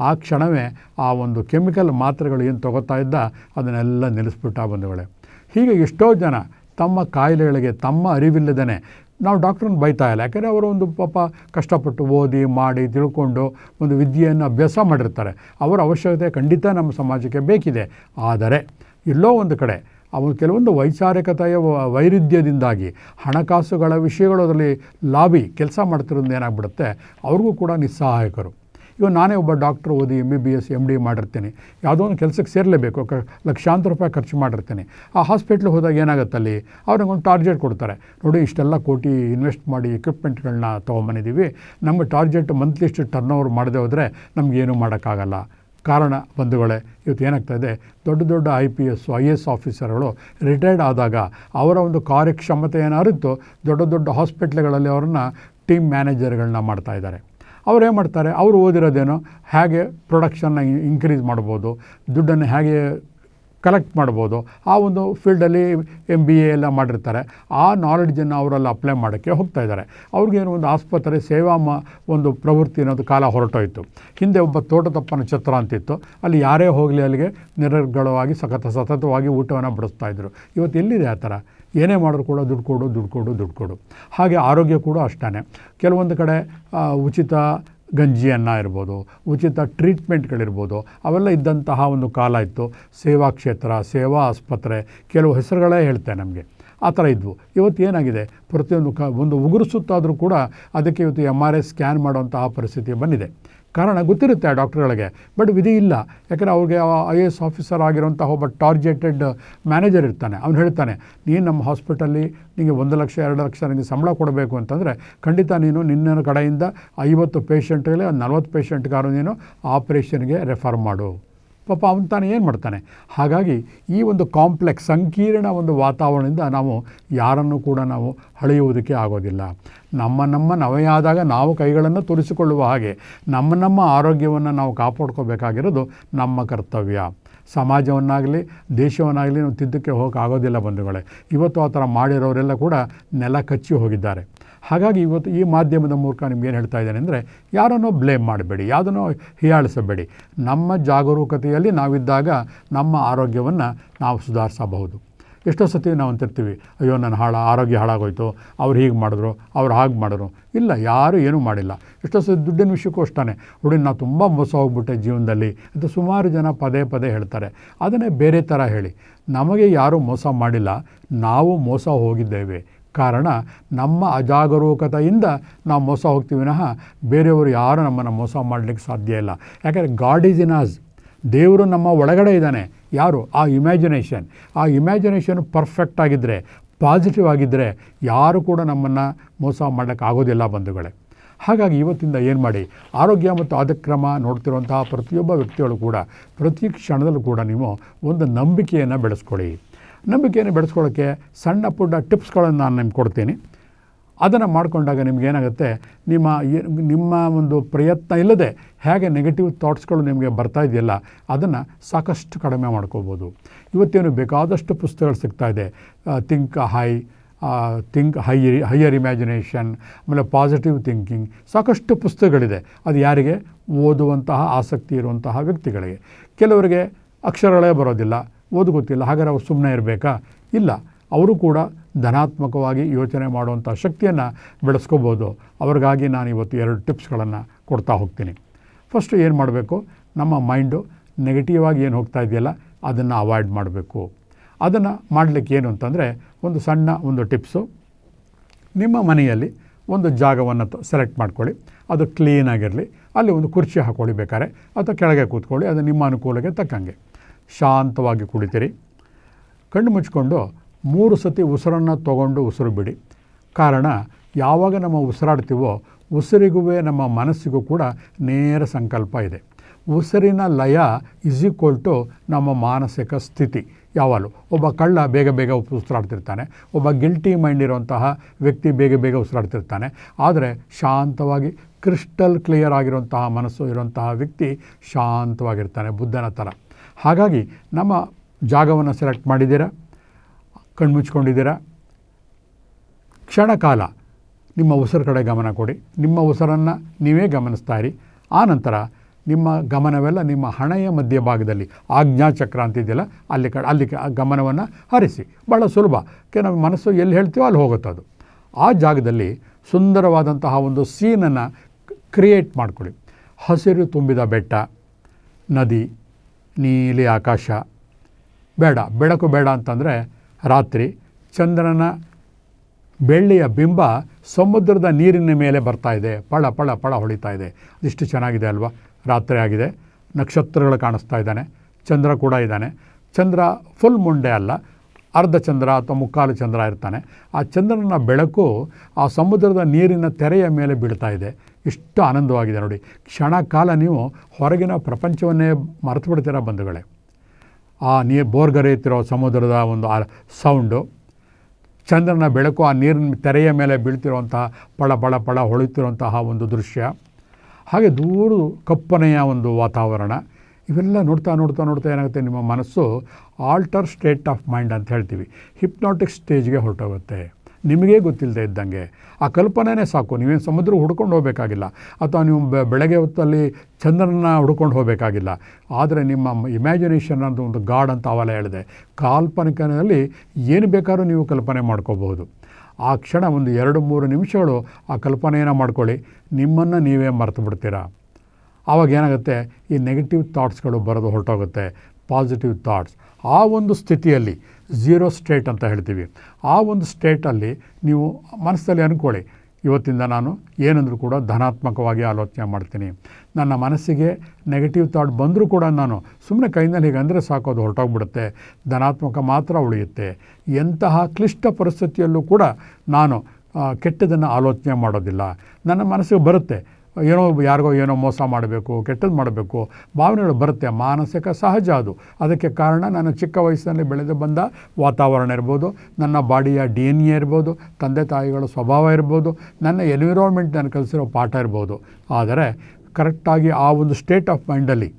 ಆ ಕ್ಷಣವೇ ಆ ಒಂದು ಕೆಮಿಕಲ್ ಮಾತ್ರೆಗಳು ಏನು ತಗೋತಾ ಇದ್ದ, ಅದನ್ನೆಲ್ಲ ನಿಲ್ಲಿಸ್ಬಿಟ್ಟ ಬಂಧುಗಳೇ ಹೀಗೆ ಎಷ್ಟೋ ಜನ ತಮ್ಮ ಕಾಯಿಲೆಗಳಿಗೆ ತಮ್ಮ ಅರಿವಿಲ್ಲದೇ ನಾವು ಡಾಕ್ಟ್ರನ್ನ ಬೈತಾ ಇಲ್ಲ. ಯಾಕೆಂದರೆ ಅವರು ಒಂದು ಪಾಪ ಕಷ್ಟಪಟ್ಟು ಓದಿ, ಮಾಡಿ, ತಿಳ್ಕೊಂಡು ಒಂದು ವಿದ್ಯೆಯನ್ನು ಅಭ್ಯಾಸ ಮಾಡಿರ್ತಾರೆ. ಅವರ ಅವಶ್ಯಕತೆ ಖಂಡಿತ ನಮ್ಮ ಸಮಾಜಕ್ಕೆ ಬೇಕಿದೆ. ಆದರೆ ಎಲ್ಲೋ ಒಂದು ಕಡೆ ಅವನು ಕೆಲವೊಂದು ವೈಚಾರಿಕತೆಯ ವೈರುಧ್ಯದಿಂದಾಗಿ ಹಣಕಾಸುಗಳ ವಿಷಯಗಳು ಅದರಲ್ಲಿ ಲಾಬಿ ಕೆಲಸ ಮಾಡ್ತಿರೋದು ಏನಾಗ್ಬಿಡುತ್ತೆ? ಅವ್ರಿಗೂ ಕೂಡ ನಿಸ್ಸಹಾಯಕರು. ಇವಾಗ ನಾನೇ ಒಬ್ಬ ಡಾಕ್ಟ್ರ್ ಓದಿ M B B S M D ಮಾಡಿರ್ತೀನಿ. ಯಾವುದೋ ಒಂದು ಕೆಲಸಕ್ಕೆ ಸೇರಲೇಬೇಕು, ಕ ಲಕ್ಷಾಂತರ ರೂಪಾಯಿ ಖರ್ಚು ಮಾಡಿರ್ತೀನಿ. ಆ ಹಾಸ್ಪಿಟ್ಲಿಗೆ ಹೋದಾಗ ಏನಾಗುತ್ತೆ ಅಲ್ಲಿ? ಅವ್ರಿಗೆ ಒಂದು ಟಾರ್ಗೆಟ್ ಕೊಡ್ತಾರೆ. ನೋಡಿ, ಇಷ್ಟೆಲ್ಲ ಕೋಟಿ ಇನ್ವೆಸ್ಟ್ ಮಾಡಿ ಎಕ್ವಿಪ್ಮೆಂಟ್ಗಳನ್ನ ತೊಗೊಂಬಂದಿದ್ದೀವಿ ನಮ್ಮ ಟಾರ್ಗೆಟ್ ಮಂತ್ಲಿ ಇಷ್ಟು ಟರ್ನ್ ಓವರ್ ಮಾಡದೆ ಹೋದರೆ ನಮಗೇನು ಮಾಡೋಕ್ಕಾಗಲ್ಲ. ಕಾರಣ ಬಂಧುಗಳೇ, ಇವತ್ತು ಏನಾಗ್ತಾ ಇದೆ? ದೊಡ್ಡ ದೊಡ್ಡ I P S I S ಆಫೀಸರ್ಗಳು retired ಆದಾಗ ಅವರ ಒಂದು ಕಾರ್ಯಕ್ಷಮತೆಯನ್ನು ಅರಿತು ದೊಡ್ಡ ದೊಡ್ಡ ಹಾಸ್ಪಿಟ್ಲ್ಗಳಲ್ಲಿ ಅವ್ರನ್ನ ಟೀಮ್ ಮ್ಯಾನೇಜರ್ಗಳನ್ನ ಮಾಡ್ತಾ ಇದ್ದಾರೆ. ಅವ್ರು ಏನು ಮಾಡ್ತಾರೆ? ಅವರು ಓದಿರೋದೇನೋ? ಹೇಗೆ ಪ್ರೊಡಕ್ಷನ್ನ ಇನ್ಕ್ರೀಸ್ ಮಾಡ್ಬೋದು? ದುಡ್ಡನ್ನು ಹೇಗೆ ಕಲೆಕ್ಟ್ ಮಾಡ್ಬೋದು? ಆ ಒಂದು ಫೀಲ್ಡಲ್ಲಿ ಎಂ ಬಿ ಎ ಎಲ್ಲ ಮಾಡಿರ್ತಾರೆ. ಆ ನಾಲೆಡ್ಜನ್ನು ಅವರೆಲ್ಲ ಅಪ್ಲೈ ಮಾಡೋಕ್ಕೆ ಹೋಗ್ತಾ ಇದ್ದಾರೆ. ಅವ್ರಿಗೇನು ಒಂದು ಆಸ್ಪತ್ರೆ ಸೇವಾ ಮ ಒಂದು ಪ್ರವೃತ್ತಿ ಅನ್ನೋದು ಕಾಲ ಹೊರಟೋಯ್ತು. ಹಿಂದೆ ಒಬ್ಬ ತೋಟದಪ್ಪನ ಛತ್ರ ಅಂತಿತ್ತು. ಅಲ್ಲಿ ಯಾರೇ ಹೋಗಲಿ ಅಲ್ಲಿಗೆ ನಿರರ್ಗಳವಾಗಿ ಸತತ ಸತತವಾಗಿ ಊಟವನ್ನು ಬಡಿಸ್ತಾಯಿದ್ರು ಇವತ್ತು ಎಲ್ಲಿದೆ ಆ ಥರ? ಏನೇ ಮಾಡಿದ್ರು ಕೂಡ ದುಡ್ಡು ಕೊಡು ದುಡ್ಡು ಕೊಡು ದುಡ್ಡು ಕೊಡು. ಹಾಗೆ ಆರೋಗ್ಯ ಕೂಡ ಅಷ್ಟೇ ಕೆಲವೊಂದು ಕಡೆ ಉಚಿತ ಗಂಜಿಯನ್ನು ಇರ್ಬೋದು, ಉಚಿತ ಟ್ರೀಟ್ಮೆಂಟ್ಗಳಿರ್ಬೋದು, ಅವೆಲ್ಲ ಇದ್ದಂತಹ ಒಂದು ಕಾಲ ಇತ್ತು. ಸೇವಾ ಕ್ಷೇತ್ರ, ಸೇವಾ ಆಸ್ಪತ್ರೆ, ಕೆಲವು ಹೆಸರುಗಳೇ ಹೇಳ್ತೆ ನಮಗೆ. ಆ ಥರ ಇದ್ವು. ಇವತ್ತು ಏನಾಗಿದೆ? ಪ್ರತಿಯೊಂದು ಕ, ಒಂದು ಉಗುರು ಸುತ್ತಾದರೂ ಕೂಡ ಅದಕ್ಕೆ ಇವತ್ತು ಎಂ ಆರ್ ಐ ಸ್ಕ್ಯಾನ್ ಮಾಡುವಂತಹ ಪರಿಸ್ಥಿತಿ ಬಂದಿದೆ. ಕಾರಣ ಗೊತ್ತಿರುತ್ತೆ ಆ ಡಾಕ್ಟ್ರುಗಳಿಗೆ. ಬಟ್ ವಿಧಿ ಇಲ್ಲ. ಯಾಕಂದರೆ ಅವ್ರಿಗೆ ಐ ಎ ಎಸ್ ಆಫೀಸರ್ ಆಗಿರುವಂತಹ ಒಬ್ಬ ಟಾರ್ಗೆಟೆಡ್ ಮ್ಯಾನೇಜರ್ ಇರ್ತಾನೆ. ಅವ್ನು ಹೇಳ್ತಾನೆ, ನೀನು ನಮ್ಮ ಹಾಸ್ಪಿಟಲ್ಲಿ ನಿಮಗೆ ಒಂದು ಲಕ್ಷ, ಎರಡು ಲಕ್ಷ ನಿಮಗೆ ಸಂಬಳ ಕೊಡಬೇಕು ಅಂತಂದರೆ, ಖಂಡಿತ ನೀನು ನಿನ್ನ ಕಡೆಯಿಂದ ಐವತ್ತು ಪೇಷಂಟ್ಗಳೇ ನಲ್ವತ್ತು ಪೇಷಂಟ್ಗಾರು ನೀನು ಆಪ್ರೇಷನ್ಗೆ ರೆಫರ್ ಮಾಡು. ಪಾಪ ಅವನು ತಾನು ಏನು ಮಾಡ್ತಾನೆ? ಹಾಗಾಗಿ ಈ ಒಂದು ಕಾಂಪ್ಲೆಕ್ಸ್ ಸಂಕೀರ್ಣ ಒಂದು ವಾತಾವರಣದಿಂದ ನಾವು ಯಾರನ್ನು ಕೂಡ ನಾವು ಹಳೆಯುವುದಕ್ಕೆ ಆಗೋದಿಲ್ಲ. ನಮ್ಮ ನಮ್ಮ ನವೆಯಾದಾಗ ನಾವು ಕೈಗಳನ್ನು ತೋರಿಸಿಕೊಳ್ಳುವ ಹಾಗೆ ನಮ್ಮ ನಮ್ಮ ಆರೋಗ್ಯವನ್ನು ನಾವು ಕಾಪಾಡ್ಕೋಬೇಕಾಗಿರೋದು ನಮ್ಮ ಕರ್ತವ್ಯ. ಸಮಾಜವನ್ನಾಗಲಿ, ದೇಶವನ್ನಾಗಲಿ ನಾವು ತಿದ್ದಕ್ಕೆ ಹೋಗೋಕ್ಕಾಗೋದಿಲ್ಲ ಬಂಧುಗಳೇ. ಇವತ್ತು ಆ ಥರ ಮಾಡಿರೋರೆಲ್ಲ ಕೂಡ ನೆಲ ಕಚ್ಚಿ ಹೋಗಿದ್ದಾರೆ. ಹಾಗಾಗಿ ಇವತ್ತು ಈ ಮಾಧ್ಯಮದ ಮೂಲಕ ನಿಮ್ಗೆ ಏನು ಹೇಳ್ತಾ ಇದ್ದೇನೆ ಅಂದರೆ, ಯಾರನ್ನೋ ಬ್ಲೇಮ್ ಮಾಡಬೇಡಿ ಯಾವುದನ್ನೋ ಹೀಯಾಳಿಸಬೇಡಿ. ನಮ್ಮ ಜಾಗರೂಕತೆಯಲ್ಲಿ ನಾವಿದ್ದಾಗ ನಮ್ಮ ಆರೋಗ್ಯವನ್ನು ನಾವು ಸುಧಾರಿಸಬಹುದು. ಎಷ್ಟೋ ಸತಿ ನಾವು ಅಂತಿರ್ತೀವಿ, ಅಯ್ಯೋ, ನನ್ನ ಹಾಳ, ಆರೋಗ್ಯ ಹಾಳಾಗೋಯ್ತು, ಅವ್ರು ಹೀಗೆ ಮಾಡಿದ್ರು, ಅವ್ರು ಹಾಗೆ ಮಾಡಿದ್ರು. ಇಲ್ಲ, ಯಾರೂ ಏನೂ ಮಾಡಿಲ್ಲ. ಎಷ್ಟೋ ಸತಿ ದುಡ್ಡಿನ ವಿಷಯಕ್ಕೂ ಅಷ್ಟೇ ನೋಡಿ ನಾವು ತುಂಬ ಮೋಸ ಹೋಗ್ಬಿಟ್ಟೆ ಜೀವನದಲ್ಲಿ ಅಂತ ಸುಮಾರು ಜನ ಪದೇ ಪದೇ ಹೇಳ್ತಾರೆ. ಅದನ್ನೇ ಬೇರೆ ಥರ ಹೇಳಿ. ನಮಗೆ ಯಾರೂ ಮೋಸ ಮಾಡಿಲ್ಲ, ನಾವು ಮೋಸ ಹೋಗಿದ್ದೇವೆ. ಕಾರಣ ನಮ್ಮ ಅಜಾಗರೂಕತೆಯಿಂದ ನಾವು ಮೋಸ ಹೋಗ್ತೀವಿ ವಿನಃ ಬೇರೆಯವರು ಯಾರು ನಮ್ಮನ್ನು ಮೋಸ ಮಾಡಲಿಕ್ಕೆ ಸಾಧ್ಯ ಇಲ್ಲ. ಯಾಕಂದರೆ ಗಾಡ್ ಈಸ್ ಇನ್ ಆಸ್ ದೇವರು ನಮ್ಮ ಒಳಗಡೆ ಇದ್ದಾನೆ. ಯಾರು? ಆ ಇಮ್ಯಾಜಿನೇಷನ್ ಆ ಇಮ್ಯಾಜಿನೇಷನ್ ಪರ್ಫೆಕ್ಟ್ ಆಗಿದ್ದರೆ ಪಾಸಿಟಿವ್ ಆಗಿದ್ದರೆ ಯಾರು ಕೂಡ ನಮ್ಮನ್ನು ಮೋಸ ಮಾಡೋಕ್ಕಾಗೋದಿಲ್ಲ ಬಂಧುಗಳೇ. ಹಾಗಾಗಿ ಇವತ್ತಿಂದ ಏನು ಮಾಡಿ? ಆರೋಗ್ಯ ಮತ್ತು ಆದಕ್ರಮ ನೋಡ್ತಿರುವಂತಹ ಪ್ರತಿಯೊಬ್ಬ ವ್ಯಕ್ತಿಗಳು ಕೂಡ, ಪ್ರತಿ ಕ್ಷಣದಲ್ಲೂ ಕೂಡ ನೀವು ಒಂದು ನಂಬಿಕೆಯನ್ನು ಬೆಳೆಸ್ಕೊಳ್ಳಿ. ನಂಬಿಕೆಯನ್ನು ಬೆಳೆಸ್ಕೊಳ್ಳೋಕ್ಕೆ ಸಣ್ಣ ಪುಟ್ಟ ಟಿಪ್ಸ್ಗಳನ್ನು ನಾನು ನಿಮ್ಗೆ ಕೊಡ್ತೀನಿ. ಅದನ್ನು ಮಾಡಿಕೊಂಡಾಗ ನಿಮಗೇನಾಗುತ್ತೆ ನಿಮ್ಮ ನಿಮ್ಮ ಒಂದು ಪ್ರಯತ್ನ ಇಲ್ಲದೆ ಹೇಗೆ ನೆಗೆಟಿವ್ ಥಾಟ್ಸ್ಗಳು ನಿಮಗೆ ಬರ್ತಾ ಇದೆಯಲ್ಲ, ಅದನ್ನು ಸಾಕಷ್ಟು ಕಡಿಮೆ ಮಾಡ್ಕೋಬೋದು. ಇವತ್ತೇನು ಬೇಕಾದಷ್ಟು ಪುಸ್ತಕಗಳು ಸಿಗ್ತಾ ಇದೆ. Think high think higher higher imagination ಆಮೇಲೆ ಪಾಸಿಟಿವ್ ಥಿಂಕಿಂಗ್ ಸಾಕಷ್ಟು ಪುಸ್ತಕಗಳಿದೆ. ಅದು ಯಾರಿಗೆ? ಓದುವಂತಹ ಆಸಕ್ತಿ ಇರುವಂತಹ ವ್ಯಕ್ತಿಗಳಿಗೆ. ಕೆಲವರಿಗೆ ಅಕ್ಷರಗಳೇ ಬರೋದಿಲ್ಲ. ಓದು ಗೊತ್ತಿಲ್ಲ ಹಾಗಾದ್ರೆ ಅವ್ರು ಸುಮ್ಮನೆ ಇರಬೇಕಾ? ಇಲ್ಲ. ಅವರು ಕೂಡ ಧನಾತ್ಮಕವಾಗಿ ಯೋಚನೆ ಮಾಡುವಂಥ ಶಕ್ತಿಯನ್ನು ಬೆಳೆಸ್ಕೋಬೋದು. ಅವ್ರಿಗಾಗಿ ನಾನು ಇವತ್ತು ಎರಡು ಟಿಪ್ಸ್ಗಳನ್ನು ಕೊಡ್ತಾ ಹೋಗ್ತೀನಿ. ಫಸ್ಟು ಏನು ಮಾಡಬೇಕು? ನಮ್ಮ ಮೈಂಡು ನೆಗೆಟಿವ್ ಆಗಿ ಏನು ಹೋಗ್ತಾ ಇದೆಯಲ್ಲ, ಅದನ್ನು ಅವಾಯ್ಡ್ ಮಾಡಬೇಕು. ಅದನ್ನು ಮಾಡಲಿಕ್ಕೆ ಏನು ಅಂತಂದರೆ, ಒಂದು ಸಣ್ಣ ಒಂದು ಟಿಪ್ಸು. ನಿಮ್ಮ ಮನೆಯಲ್ಲಿ ಒಂದು ಜಾಗವನ್ನು ಸೆಲೆಕ್ಟ್ ಮಾಡ್ಕೊಳ್ಳಿ. ಅದು ಕ್ಲೀನಾಗಿರಲಿ ಅಲ್ಲಿ ಒಂದು ಕುರ್ಚಿ ಹಾಕ್ಕೊಳ್ಳಿ ಬೇಕಾದ್ರೆ. ಅಥವಾ ಕೆಳಗೆ ಕೂತ್ಕೊಳ್ಳಿ. ಅದು ನಿಮ್ಮ ಅನುಕೂಲಕ್ಕೆ ತಕ್ಕಂಗೆ. ಶಾಂತವಾಗಿ ಕುಡಿತೀರಿ ಕಣ್ಣು ಮುಚ್ಕೊಂಡು ಮೂರು ಸತಿ ಉಸಿರನ್ನು ತಗೊಂಡು ಉಸಿರು ಬಿಡಿ. ಕಾರಣ, ಯಾವಾಗ ನಮ್ಮ ಉಸಿರಾಡ್ತೀವೋ ಉಸಿರಿಗೂ ನಮ್ಮ ಮನಸ್ಸಿಗೂ ಕೂಡ ನೇರ ಸಂಕಲ್ಪ ಇದೆ. ಉಸಿರಿನ ಲಯ ಇಸ್ ಈಕ್ವಲ್ ಟು ನಮ್ಮ ಮಾನಸಿಕ ಸ್ಥಿತಿ. ಯಾವಾಗಲೂ ಒಬ್ಬ ಕಳ್ಳ ಬೇಗ ಬೇಗ ಉಸಿರಾಡ್ತಿರ್ತಾನೆ. ಒಬ್ಬ ಗಿಲ್ಟಿ ಮೈಂಡ್ ಇರುವಂತಹ ವ್ಯಕ್ತಿ ಬೇಗ ಬೇಗ ಉಸಿರಾಡ್ತಿರ್ತಾನೆ. ಆದರೆ ಶಾಂತವಾಗಿ ಕ್ರಿಸ್ಟಲ್ ಕ್ಲಿಯರ್ ಆಗಿರುವಂತಹ ಮನಸ್ಸು ಇರುವಂತಹ ವ್ಯಕ್ತಿ ಶಾಂತವಾಗಿರ್ತಾನೆ ಬುದ್ಧನ ಥರ. ಹಾಗಾಗಿ ನಮ್ಮ ಜಾಗವನ್ನು ಸೆಲೆಕ್ಟ್ ಮಾಡಿದ್ದೀರಾ? ಕಣ್ಮುಚ್ಕೊಂಡಿದ್ದೀರಾ? ಕ್ಷಣಕಾಲ ನಿಮ್ಮ ಉಸಿರು ಕಡೆ ಗಮನ ಕೊಡಿ. ನಿಮ್ಮ ಉಸಿರನ್ನು ನೀವೇ ಗಮನಿಸ್ತಾ ಇರಿ. ನಂತರ ನಿಮ್ಮ ಗಮನವೆಲ್ಲ ನಿಮ್ಮ ಹಣೆಯ ಮಧ್ಯಭಾಗದಲ್ಲಿ ಆಜ್ಞಾಚಕ್ರ ಅಂತಿದೆಯಲ್ಲ, ಅಲ್ಲಿ ಕಡೆ ಅಲ್ಲಿ ಕ- ಗಮನವನ್ನು ಹರಿಸಿ. ಭಾಳ ಸುಲಭ. ಕೆ ನಮ್ಮ ಮನಸ್ಸು ಎಲ್ಲಿ ಹೇಳ್ತೀವೋ ಅಲ್ಲಿ ಹೋಗುತ್ತೆ ಅದು. ಆ ಜಾಗದಲ್ಲಿ ಸುಂದರವಾದಂತಹ ಒಂದು ಸೀನನ್ನು ಕ್ರಿಯೇಟ್ ಮಾಡಿಕೊಳ್ಳಿ. ಹಸಿರು ತುಂಬಿದ ಬೆಟ್ಟ, ನದಿ ನೀಲಿ ಆಕಾಶ. ಬೇಡ, ಬೆಳಕು ಬೇಡ ಅಂತಂದರೆ ರಾತ್ರಿ ಚಂದ್ರನ ಬೆಳ್ಳಿಯ ಬಿಂಬ ಸಮುದ್ರದ ನೀರಿನ ಮೇಲೆ ಬರ್ತಾ ಇದೆ. ಪಳ ಪಳ ಪಳ ಹೊಳಿತಾ ಇದೆ. ಇಷ್ಟು ಚೆನ್ನಾಗಿದೆ ಅಲ್ವಾ? ರಾತ್ರಿ ಆಗಿದೆ. ನಕ್ಷತ್ರಗಳು ಕಾಣಿಸ್ತಾ ಇದ್ದಾನೆ. ಚಂದ್ರ ಕೂಡ ಇದ್ದಾನೆ. ಚಂದ್ರ ಫುಲ್ ಮುಂಡೆ ಅಲ್ಲ. ಅರ್ಧ ಚಂದ್ರ ಅಥವಾ ಮುಕ್ಕಾಲು ಚಂದ್ರ ಇರ್ತಾನೆ. ಆ ಚಂದ್ರನ ಬೆಳಕು ಆ ಸಮುದ್ರದ ನೀರಿನ ತೆರೆಯ ಮೇಲೆ ಬೀಳ್ತಾ ಇದೆ. ಇಷ್ಟು ಆನಂದವಾಗಿದೆ ನೋಡಿ. ಕ್ಷಣ ಕಾಲ ನೀವು ಹೊರಗಿನ ಪ್ರಪಂಚವನ್ನೇ ಮರೆತು ಬಿಡ್ತೀರ ಬಂಧುಗಳೇ. ಆ ನೀರು ಬೋರ್ಗರೆಯುತ್ತಿರೋ ಸಮುದ್ರದ ಒಂದು ಆ ಸೌಂಡು, ಚಂದ್ರನ ಬೆಳಕು ಆ ನೀರಿನ ತೆರೆಯ ಮೇಲೆ ಬೀಳ್ತಿರುವಂತಹ ಪಳ ಪಳ ಪಳ ಹೊಳಿತಿರುವಂತಹ ಒಂದು ದೃಶ್ಯ, ಹಾಗೆ ದೂರ ಕಪ್ಪನೆಯ ಒಂದು ವಾತಾವರಣ, ಇವೆಲ್ಲ ನೋಡ್ತಾ ನೋಡ್ತಾ ನೋಡ್ತಾ ಏನಾಗುತ್ತೆ ನಿಮ್ಮ ಮನಸ್ಸು ಆಲ್ಟರ್ ಸ್ಟೇಟ್ ಆಫ್ ಮೈಂಡ್ ಅಂತ ಹೇಳ್ತೀವಿ. ಹಿಪ್ನಾಟಿಕ್ ಸ್ಟೇಜ್ಗೆ ಹೊರಟೋಗುತ್ತೆ. ನಿಮಗೇ ಗೊತ್ತಿಲ್ಲದೆ ಇದ್ದಂಗೆ. ಆ ಕಲ್ಪನೆನೇ ಸಾಕು. ನೀವೇನು ಸಮುದ್ರ ಹುಡ್ಕೊಂಡು ಹೋಗಬೇಕಾಗಿಲ್ಲ. ಅಥವಾ ನೀವು ಬೆಳಗ್ಗೆ ಹೊತ್ತಲ್ಲಿ ಚಂದ್ರನ ಹುಡ್ಕೊಂಡು ಹೋಗಬೇಕಾಗಿಲ್ಲ. ಆದರೆ ನಿಮ್ಮ ಇಮ್ಯಾಜಿನೇಷನ್ ಅನ್ನೋದು ಒಂದು ಗಾಡ್ ಅಂತ ಅವೆಲ್ಲ ಹೇಳಿದೆ. ಕಾಲ್ಪನಿಕನಲ್ಲಿ ಏನು ಬೇಕಾದ್ರೂ ನೀವು ಕಲ್ಪನೆ ಮಾಡ್ಕೋಬಹುದು. ಆ ಕ್ಷಣ ಒಂದು ಎರಡು, ಮೂರು ನಿಮಿಷಗಳು ಆ ಕಲ್ಪನೆಯನ್ನು ಮಾಡ್ಕೊಳ್ಳಿ. ನಿಮ್ಮನ್ನು ನೀವೇ ಮರೆತು ಬಿಡ್ತೀರಾ? ಆವಾಗ ಏನಾಗುತ್ತೆ? ಈ ನೆಗೆಟಿವ್ ಥಾಟ್ಸ್ಗಳು ಬರೋದು ಹೊರಟೋಗುತ್ತೆ. ಪಾಸಿಟಿವ್ ಥಾಟ್ಸ್ ಆ ಒಂದು ಸ್ಥಿತಿಯಲ್ಲಿ ಝೀರೋ ಸ್ಟೇಟ್ ಅಂತ ಹೇಳ್ತೀವಿ. ಆ ಒಂದು ಸ್ಟೇಟಲ್ಲಿ ನೀವು ಮನಸ್ಸಲ್ಲಿ ಅಂದ್ಕೊಳ್ಳಿ ಇವತ್ತಿಂದ ನಾನು ಏನಂದರೂ ಕೂಡ ಧನಾತ್ಮಕವಾಗಿ ಆಲೋಚನೆ ಮಾಡ್ತೀನಿ. ನನ್ನ ಮನಸ್ಸಿಗೆ ನೆಗೆಟಿವ್ ಥಾಟ್ ಬಂದರೂ ಕೂಡ ನಾನು ಸುಮ್ಮನೆ ಕೈನಲ್ಲಿ ಹೀಗೆ ಅಂದರೆ ಸಾಕು, ಅದು ಹೊರಟೋಗ್ಬಿಡುತ್ತೆ. ಧನಾತ್ಮಕ ಮಾತ್ರ ಉಳಿಯುತ್ತೆ. ಎಂತಹ ಕ್ಲಿಷ್ಟ ಪರಿಸ್ಥಿತಿಯಲ್ಲೂ ಕೂಡ ನಾನು ಕೆಟ್ಟದನ್ನು ಆಲೋಚನೆ ಮಾಡೋದಿಲ್ಲ. ನನ್ನ ಮನಸ್ಸಿಗೆ ಬರುತ್ತೆ. ಏನೋ ಯಾರಿಗೋ ಏನೋ ಮೋಸ ಮಾಡಬೇಕು, ಕೆಟ್ಟದ್ದು ಮಾಡಬೇಕು, ಭಾವನೆಗಳು ಬರುತ್ತೆ, ಮಾನಸಿಕ ಸಹಜ ಅದು. ಅದಕ್ಕೆ ಕಾರಣ ನಾನು ಚಿಕ್ಕ ವಯಸ್ಸಿನಲ್ಲಿ ಬೆಳೆದು ಬಂದ ವಾತಾವರಣ ಇರ್ಬೋದು, ನನ್ನ ಬಾಡಿಯ ಡಿ ಎನ್ ಎ ಇರ್ಬೋದು, ತಂದೆ ತಾಯಿಗಳ ಸ್ವಭಾವ ಇರ್ಬೋದು, ನನ್ನ ಎನ್ವಿರಾನ್ಮೆಂಟ್ ನಾನು ಕಲಿಸಿರೋ ಪಾಠ ಇರ್ಬೋದು. ಆದರೆ ಕರೆಕ್ಟಾಗಿ ಆ ಒಂದು ಸ್ಟೇಟ್ ಆಫ್ ಮೈಂಡಲ್ಲಿ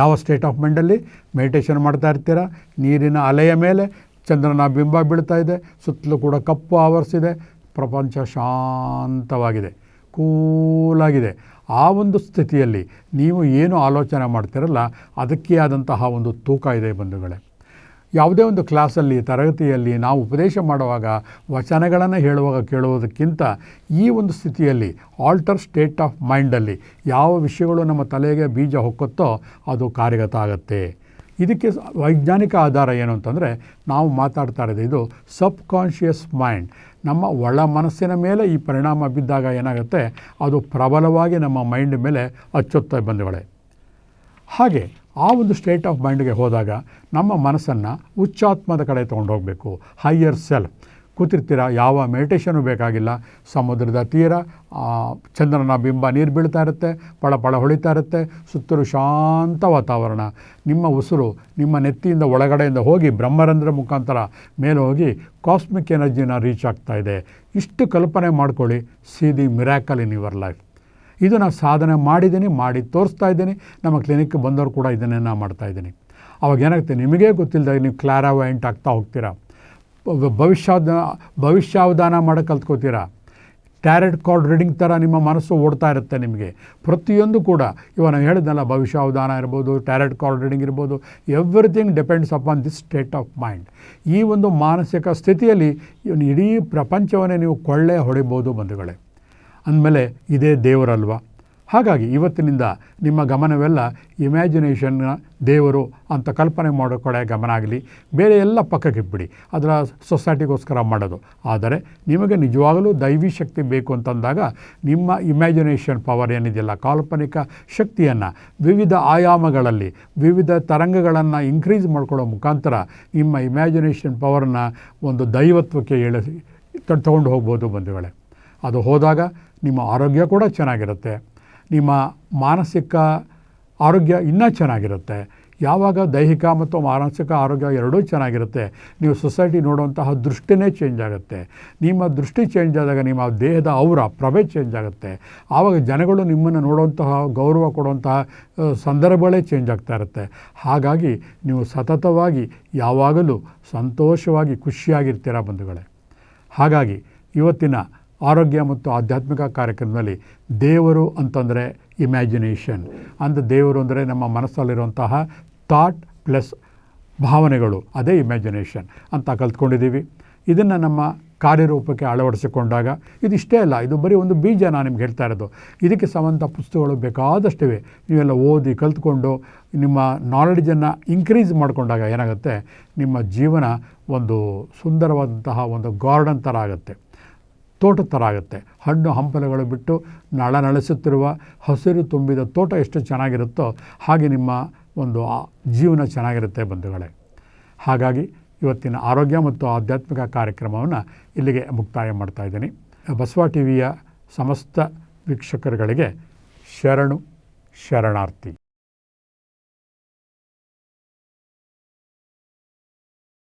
ಯಾವ ಸ್ಟೇಟ್ ಆಫ್ ಮೈಂಡಲ್ಲಿ ಮೆಡಿಟೇಷನ್ ಮಾಡ್ತಾ ಇರ್ತೀರಾ? ನೀರಿನ ಅಲೆಯ ಮೇಲೆ ಚಂದ್ರನ ಬಿಂಬ ಬೀಳ್ತಾ ಇದೆ, ಸುತ್ತಲೂ ಕೂಡ ಕಪ್ಪು ಆವರಿಸಿದೆ, ಪ್ರಪಂಚ ಶಾಂತವಾಗಿದೆ. ಕೂಲಾಗಿದೆ ಆ ಒಂದು ಸ್ಥಿತಿಯಲ್ಲಿ ನೀವು ಏನು ಆಲೋಚನೆ ಮಾಡ್ತಿರಲ್ಲ, ಅದಕ್ಕೆ ಆದಂತಹ ಒಂದು ತೂಕ ಇದೆ ಬಂಧುಗಳೇ. ಯಾವುದೇ ಒಂದು ಕ್ಲಾಸಲ್ಲಿ, ತರಗತಿಯಲ್ಲಿ ನಾವು ಉಪದೇಶ ಮಾಡುವಾಗ, ವಚನಗಳನ್ನು ಹೇಳುವಾಗ ಕೇಳುವುದಕ್ಕಿಂತ ಈ ಒಂದು ಸ್ಥಿತಿಯಲ್ಲಿ ಆಲ್ಟರ್ ಸ್ಟೇಟ್ ಆಫ್ ಮೈಂಡಲ್ಲಿ ಯಾವ ವಿಷಯಗಳು ನಮ್ಮ ತಲೆಗೆ ಬೀಜ ಹೊಕ್ಕುತ್ತೋ ಅದು ಕಾರ್ಯಗತ ಆಗುತ್ತೆ. ಇದಕ್ಕೆ ವೈಜ್ಞಾನಿಕ ಆಧಾರ ಏನು ಅಂತಂದರೆ ನಾವು ಮಾತಾಡ್ತಾ ಇರೋದು ಇದು ಸಬ್ ಕಾನ್ಷಿಯಸ್ ಮೈಂಡ್. ನಮ್ಮ ಒಳ ಮನಸ್ಸಿನ ಮೇಲೆ ಈ ಪರಿಣಾಮ ಬಿದ್ದಾಗ ಏನಾಗುತ್ತೆ? ಅದು ಪ್ರಬಲವಾಗಿ ನಮ್ಮ ಮೈಂಡ್ ಮೇಲೆ ಅಚ್ಚೊತ್ತ ಬಂದವಳೆ. ಹಾಗೆ ಆ ಒಂದು ಸ್ಟೇಟ್ ಆಫ್ ಮೈಂಡ್ಗೆ ಹೋದಾಗ ನಮ್ಮ ಮನಸ್ಸನ್ನು ಉಚ್ಚಾತ್ಮದ ಕಡೆ ತೊಗೊಂಡು ಹೋಗಬೇಕು ಹೈಯರ್ ಸೆಲ್ಫ್ ಕೂತಿರ್ತೀರ? ಯಾವ ಮೆಡಿಟೇಷನು ಬೇಕಾಗಿಲ್ಲ. ಸಮುದ್ರದ ತೀರ ಚಂದ್ರನ ಬಿಂಬ ನೀರು ಬೀಳ್ತಾ ಇರುತ್ತೆ ಪಳ ಪಳ ಹೊಳಿತಾ ಇರುತ್ತೆ, ಸುತ್ತಲೂ ಶಾಂತ ವಾತಾವರಣ. ನಿಮ್ಮ ಉಸಿರು ನಿಮ್ಮ ನೆತ್ತಿಯಿಂದ ಒಳಗಡೆಯಿಂದ ಹೋಗಿ ಬ್ರಹ್ಮರಂಧ್ರ ಮುಖಾಂತರ ಮೇಲೆ ಹೋಗಿ ಕಾಸ್ಮಿಕ್ ಎನರ್ಜಿನ ರೀಚ್ ಆಗ್ತಾ ಇದೆ. ಇಷ್ಟು ಕಲ್ಪನೆ ಮಾಡ್ಕೊಳ್ಳಿ see the miracle in your life ಇದು ನಾನು ಸಾಧನೆ ಮಾಡಿದ್ದೀನಿ, ಮಾಡಿ ತೋರಿಸ್ತಾ ಇದ್ದೀನಿ. ನಮ್ಮ ಕ್ಲಿನಿಕ್ಗೆ ಬಂದವರು ಕೂಡ ಇದನ್ನೇ ನಾನು ಮಾಡ್ತಾ ಇದ್ದೀನಿ. ಅವಾಗ ಏನಾಗುತ್ತೆ? ನಿಮಗೇ ಗೊತ್ತಿಲ್ಲದಾಗ ನೀವು ಕ್ಲಾರಾವೈಂಟ್ ಆಗ್ತಾ ಹೋಗ್ತೀರಾ? ಭ- ಭವಿಷ್ಯಾವಧ ಭವಿಷ್ಯಾವಧಾನ ಮಾಡೋಕ್ಕೆ ಕಲ್ತ್ಕೋತೀರಾ? ಟ್ಯಾರೆಟ್ ಕಾರ್ಡ್ ರೀಡಿಂಗ್ ಥರ ನಿಮ್ಮ ಮನಸ್ಸು ಓಡ್ತಾ ಇರುತ್ತೆ ನಿಮಗೆ. ಪ್ರತಿಯೊಂದು ಕೂಡ ಇವಾಗ ನಾನು ಹೇಳಿದ್ನಲ್ಲ, ಭವಿಷ್ಯಾವಧಾನ ಇರ್ಬೋದು ಟ್ಯಾರೆಟ್ ಕಾರ್ಡ್ ರೀಡಿಂಗ್ ಇರ್ಬೋದು everything depends upon this state of mind ಈ ಒಂದು ಮಾನಸಿಕ ಸ್ಥಿತಿಯಲ್ಲಿ ಇಡೀ ಪ್ರಪಂಚವನ್ನೇ ನೀವು ಕೊಳ್ಳೆ ಹೊಡಿಬೋದು ಬಂಧುಗಳೇ. ಅಂದಮೇಲೆ ಇದೇ ದೇವರಲ್ವಾ? ಹಾಗಾಗಿ ಇವತ್ತಿನಿಂದ ನಿಮ್ಮ ಗಮನವೆಲ್ಲ ಇಮ್ಯಾಜಿನೇಷನ್ನ ದೇವರು ಅಂತ ಕಲ್ಪನೆ ಮಾಡೋ ಕಡೆ ಗಮನ ಆಗಲಿ. ಬೇರೆ ಎಲ್ಲ ಪಕ್ಕಕ್ಕೆ ಇಟ್ಬಿಡಿ. ಅದರ ಸೊಸೈಟಿಗೋಸ್ಕರ ಮಾಡೋದು. ಆದರೆ ನಿಮಗೆ ನಿಜವಾಗಲೂ ದೈವಿ ಶಕ್ತಿ ಬೇಕು ಅಂತಂದಾಗ ನಿಮ್ಮ ಇಮ್ಯಾಜಿನೇಷನ್ ಪವರ್ ಏನಿದೆಯಲ್ಲ, ಕಾಲ್ಪನಿಕ ಶಕ್ತಿಯನ್ನು ವಿವಿಧ ಆಯಾಮಗಳಲ್ಲಿ, ವಿವಿಧ ತರಂಗಗಳನ್ನು ಇನ್ಕ್ರೀಸ್ ಮಾಡ್ಕೊಳ್ಳೋ ಮುಖಾಂತರ ನಿಮ್ಮ ಇಮ್ಯಾಜಿನೇಷನ್ ಪವರನ್ನು ಒಂದು ದೈವತ್ವಕ್ಕೆ ಇಳಿಸಿ ತಗೊಂಡು ಹೋಗ್ಬೋದು ಬಂಧುಗಳೇ. ಅದು ಹೋದಾಗ ನಿಮ್ಮ ಆರೋಗ್ಯ ಕೂಡ ಚೆನ್ನಾಗಿರುತ್ತೆ. ನಿಮ್ಮ ಮಾನಸಿಕ ಆರೋಗ್ಯ ಇನ್ನೂ ಚೆನ್ನಾಗಿರುತ್ತೆ. ಯಾವಾಗ ದೈಹಿಕ ಮತ್ತು ಮಾನಸಿಕ ಆರೋಗ್ಯ ಎರಡೂ ಚೆನ್ನಾಗಿರುತ್ತೆ, ನೀವು ಸೊಸೈಟಿ ನೋಡುವಂತಹ ದೃಷ್ಟಿನೇ ಚೇಂಜ್ ಆಗುತ್ತೆ. ನಿಮ್ಮ ದೃಷ್ಟಿ ಚೇಂಜ್ ಆದಾಗ ನಿಮ್ಮ ದೇಹದ ಔರ ಪ್ರಭೆ ಚೇಂಜ್ ಆಗುತ್ತೆ. ಆವಾಗ ಜನಗಳು ನಿಮ್ಮನ್ನು ನೋಡುವಂತಹ, ಗೌರವ ಕೊಡುವಂತಹ ಸಂದರ್ಭಗಳೇ ಚೇಂಜ್ ಆಗ್ತಾ ಇರುತ್ತೆ. ಹಾಗಾಗಿ ನೀವು ಸತತವಾಗಿ ಯಾವಾಗಲೂ ಸಂತೋಷವಾಗಿ, ಖುಷಿಯಾಗಿರ್ತೀರ ಬಂಧುಗಳೇ. ಹಾಗಾಗಿ ಇವತ್ತಿನ ಆರೋಗ್ಯ ಮತ್ತು ಆಧ್ಯಾತ್ಮಿಕ ಕಾರ್ಯಕ್ರಮದಲ್ಲಿ ದೇವರು ಅಂತಂದರೆ ಇಮ್ಯಾಜಿನೇಷನ್ ಅಂದರೆ ದೇವರು ಅಂದರೆ ನಮ್ಮ ಮನಸ್ಸಲ್ಲಿರುವಂತಹ ಥಾಟ್ ಪ್ಲಸ್ ಭಾವನೆಗಳು, ಅದೇ ಇಮ್ಯಾಜಿನೇಷನ್ ಅಂತ ಕಲ್ತ್ಕೊಂಡಿದ್ದೀವಿ. ಇದನ್ನು ನಮ್ಮ ಕಾರ್ಯರೂಪಕ್ಕೆ ಅಳವಡಿಸಿಕೊಂಡಾಗ ಇದಿಷ್ಟೇ ಅಲ್ಲ, ಇದು ಬರೀ ಒಂದು ಬೀಜ ನಾನು ನಿಮ್ಗೆ ಹೇಳ್ತಾ ಇರೋದು. ಇದಕ್ಕೆ ಸಂಬಂಧ ಪುಸ್ತಕಗಳು ಬೇಕಾದಷ್ಟಿವೆ. ನೀವೆಲ್ಲ ಓದಿ ಕಲ್ತ್ಕೊಂಡು ನಿಮ್ಮ ನಾಲೆಡ್ಜನ್ನು ಇನ್ಕ್ರೀಸ್ ಮಾಡಿಕೊಂಡಾಗ ಏನಾಗುತ್ತೆ? ನಿಮ್ಮ ಜೀವನ ಒಂದು ಸುಂದರವಾದಂತಹ ಒಂದು ಗಾರ್ಡನ್ ಥರ ಆಗುತ್ತೆ. ತೋಟದ ಥರ ಆಗುತ್ತೆ ಹಣ್ಣು ಹಂಪಲುಗಳು ಬಿಟ್ಟು ನಳನಳಿಸುತ್ತಿರುವ ಹಸಿರು ತುಂಬಿದ ತೋಟ ಎಷ್ಟು ಚೆನ್ನಾಗಿರುತ್ತೋ ಹಾಗೆ ನಿಮ್ಮ ಒಂದು ಜೀವನ ಚೆನ್ನಾಗಿರುತ್ತೆ ಬಂಧುಗಳೇ. ಹಾಗಾಗಿ ಇವತ್ತಿನ ಆರೋಗ್ಯ ಮತ್ತು ಆಧ್ಯಾತ್ಮಿಕ ಕಾರ್ಯಕ್ರಮವನ್ನು ಇಲ್ಲಿಗೆ ಮುಕ್ತಾಯ ಮಾಡ್ತಾ ಇದ್ದೀನಿ. ಬಸವ ಟಿ ವಿಯ ಸಮಸ್ತ ವೀಕ್ಷಕರುಗಳಿಗೆ ಶರಣು, ಶರಣಾರ್ಥಿ.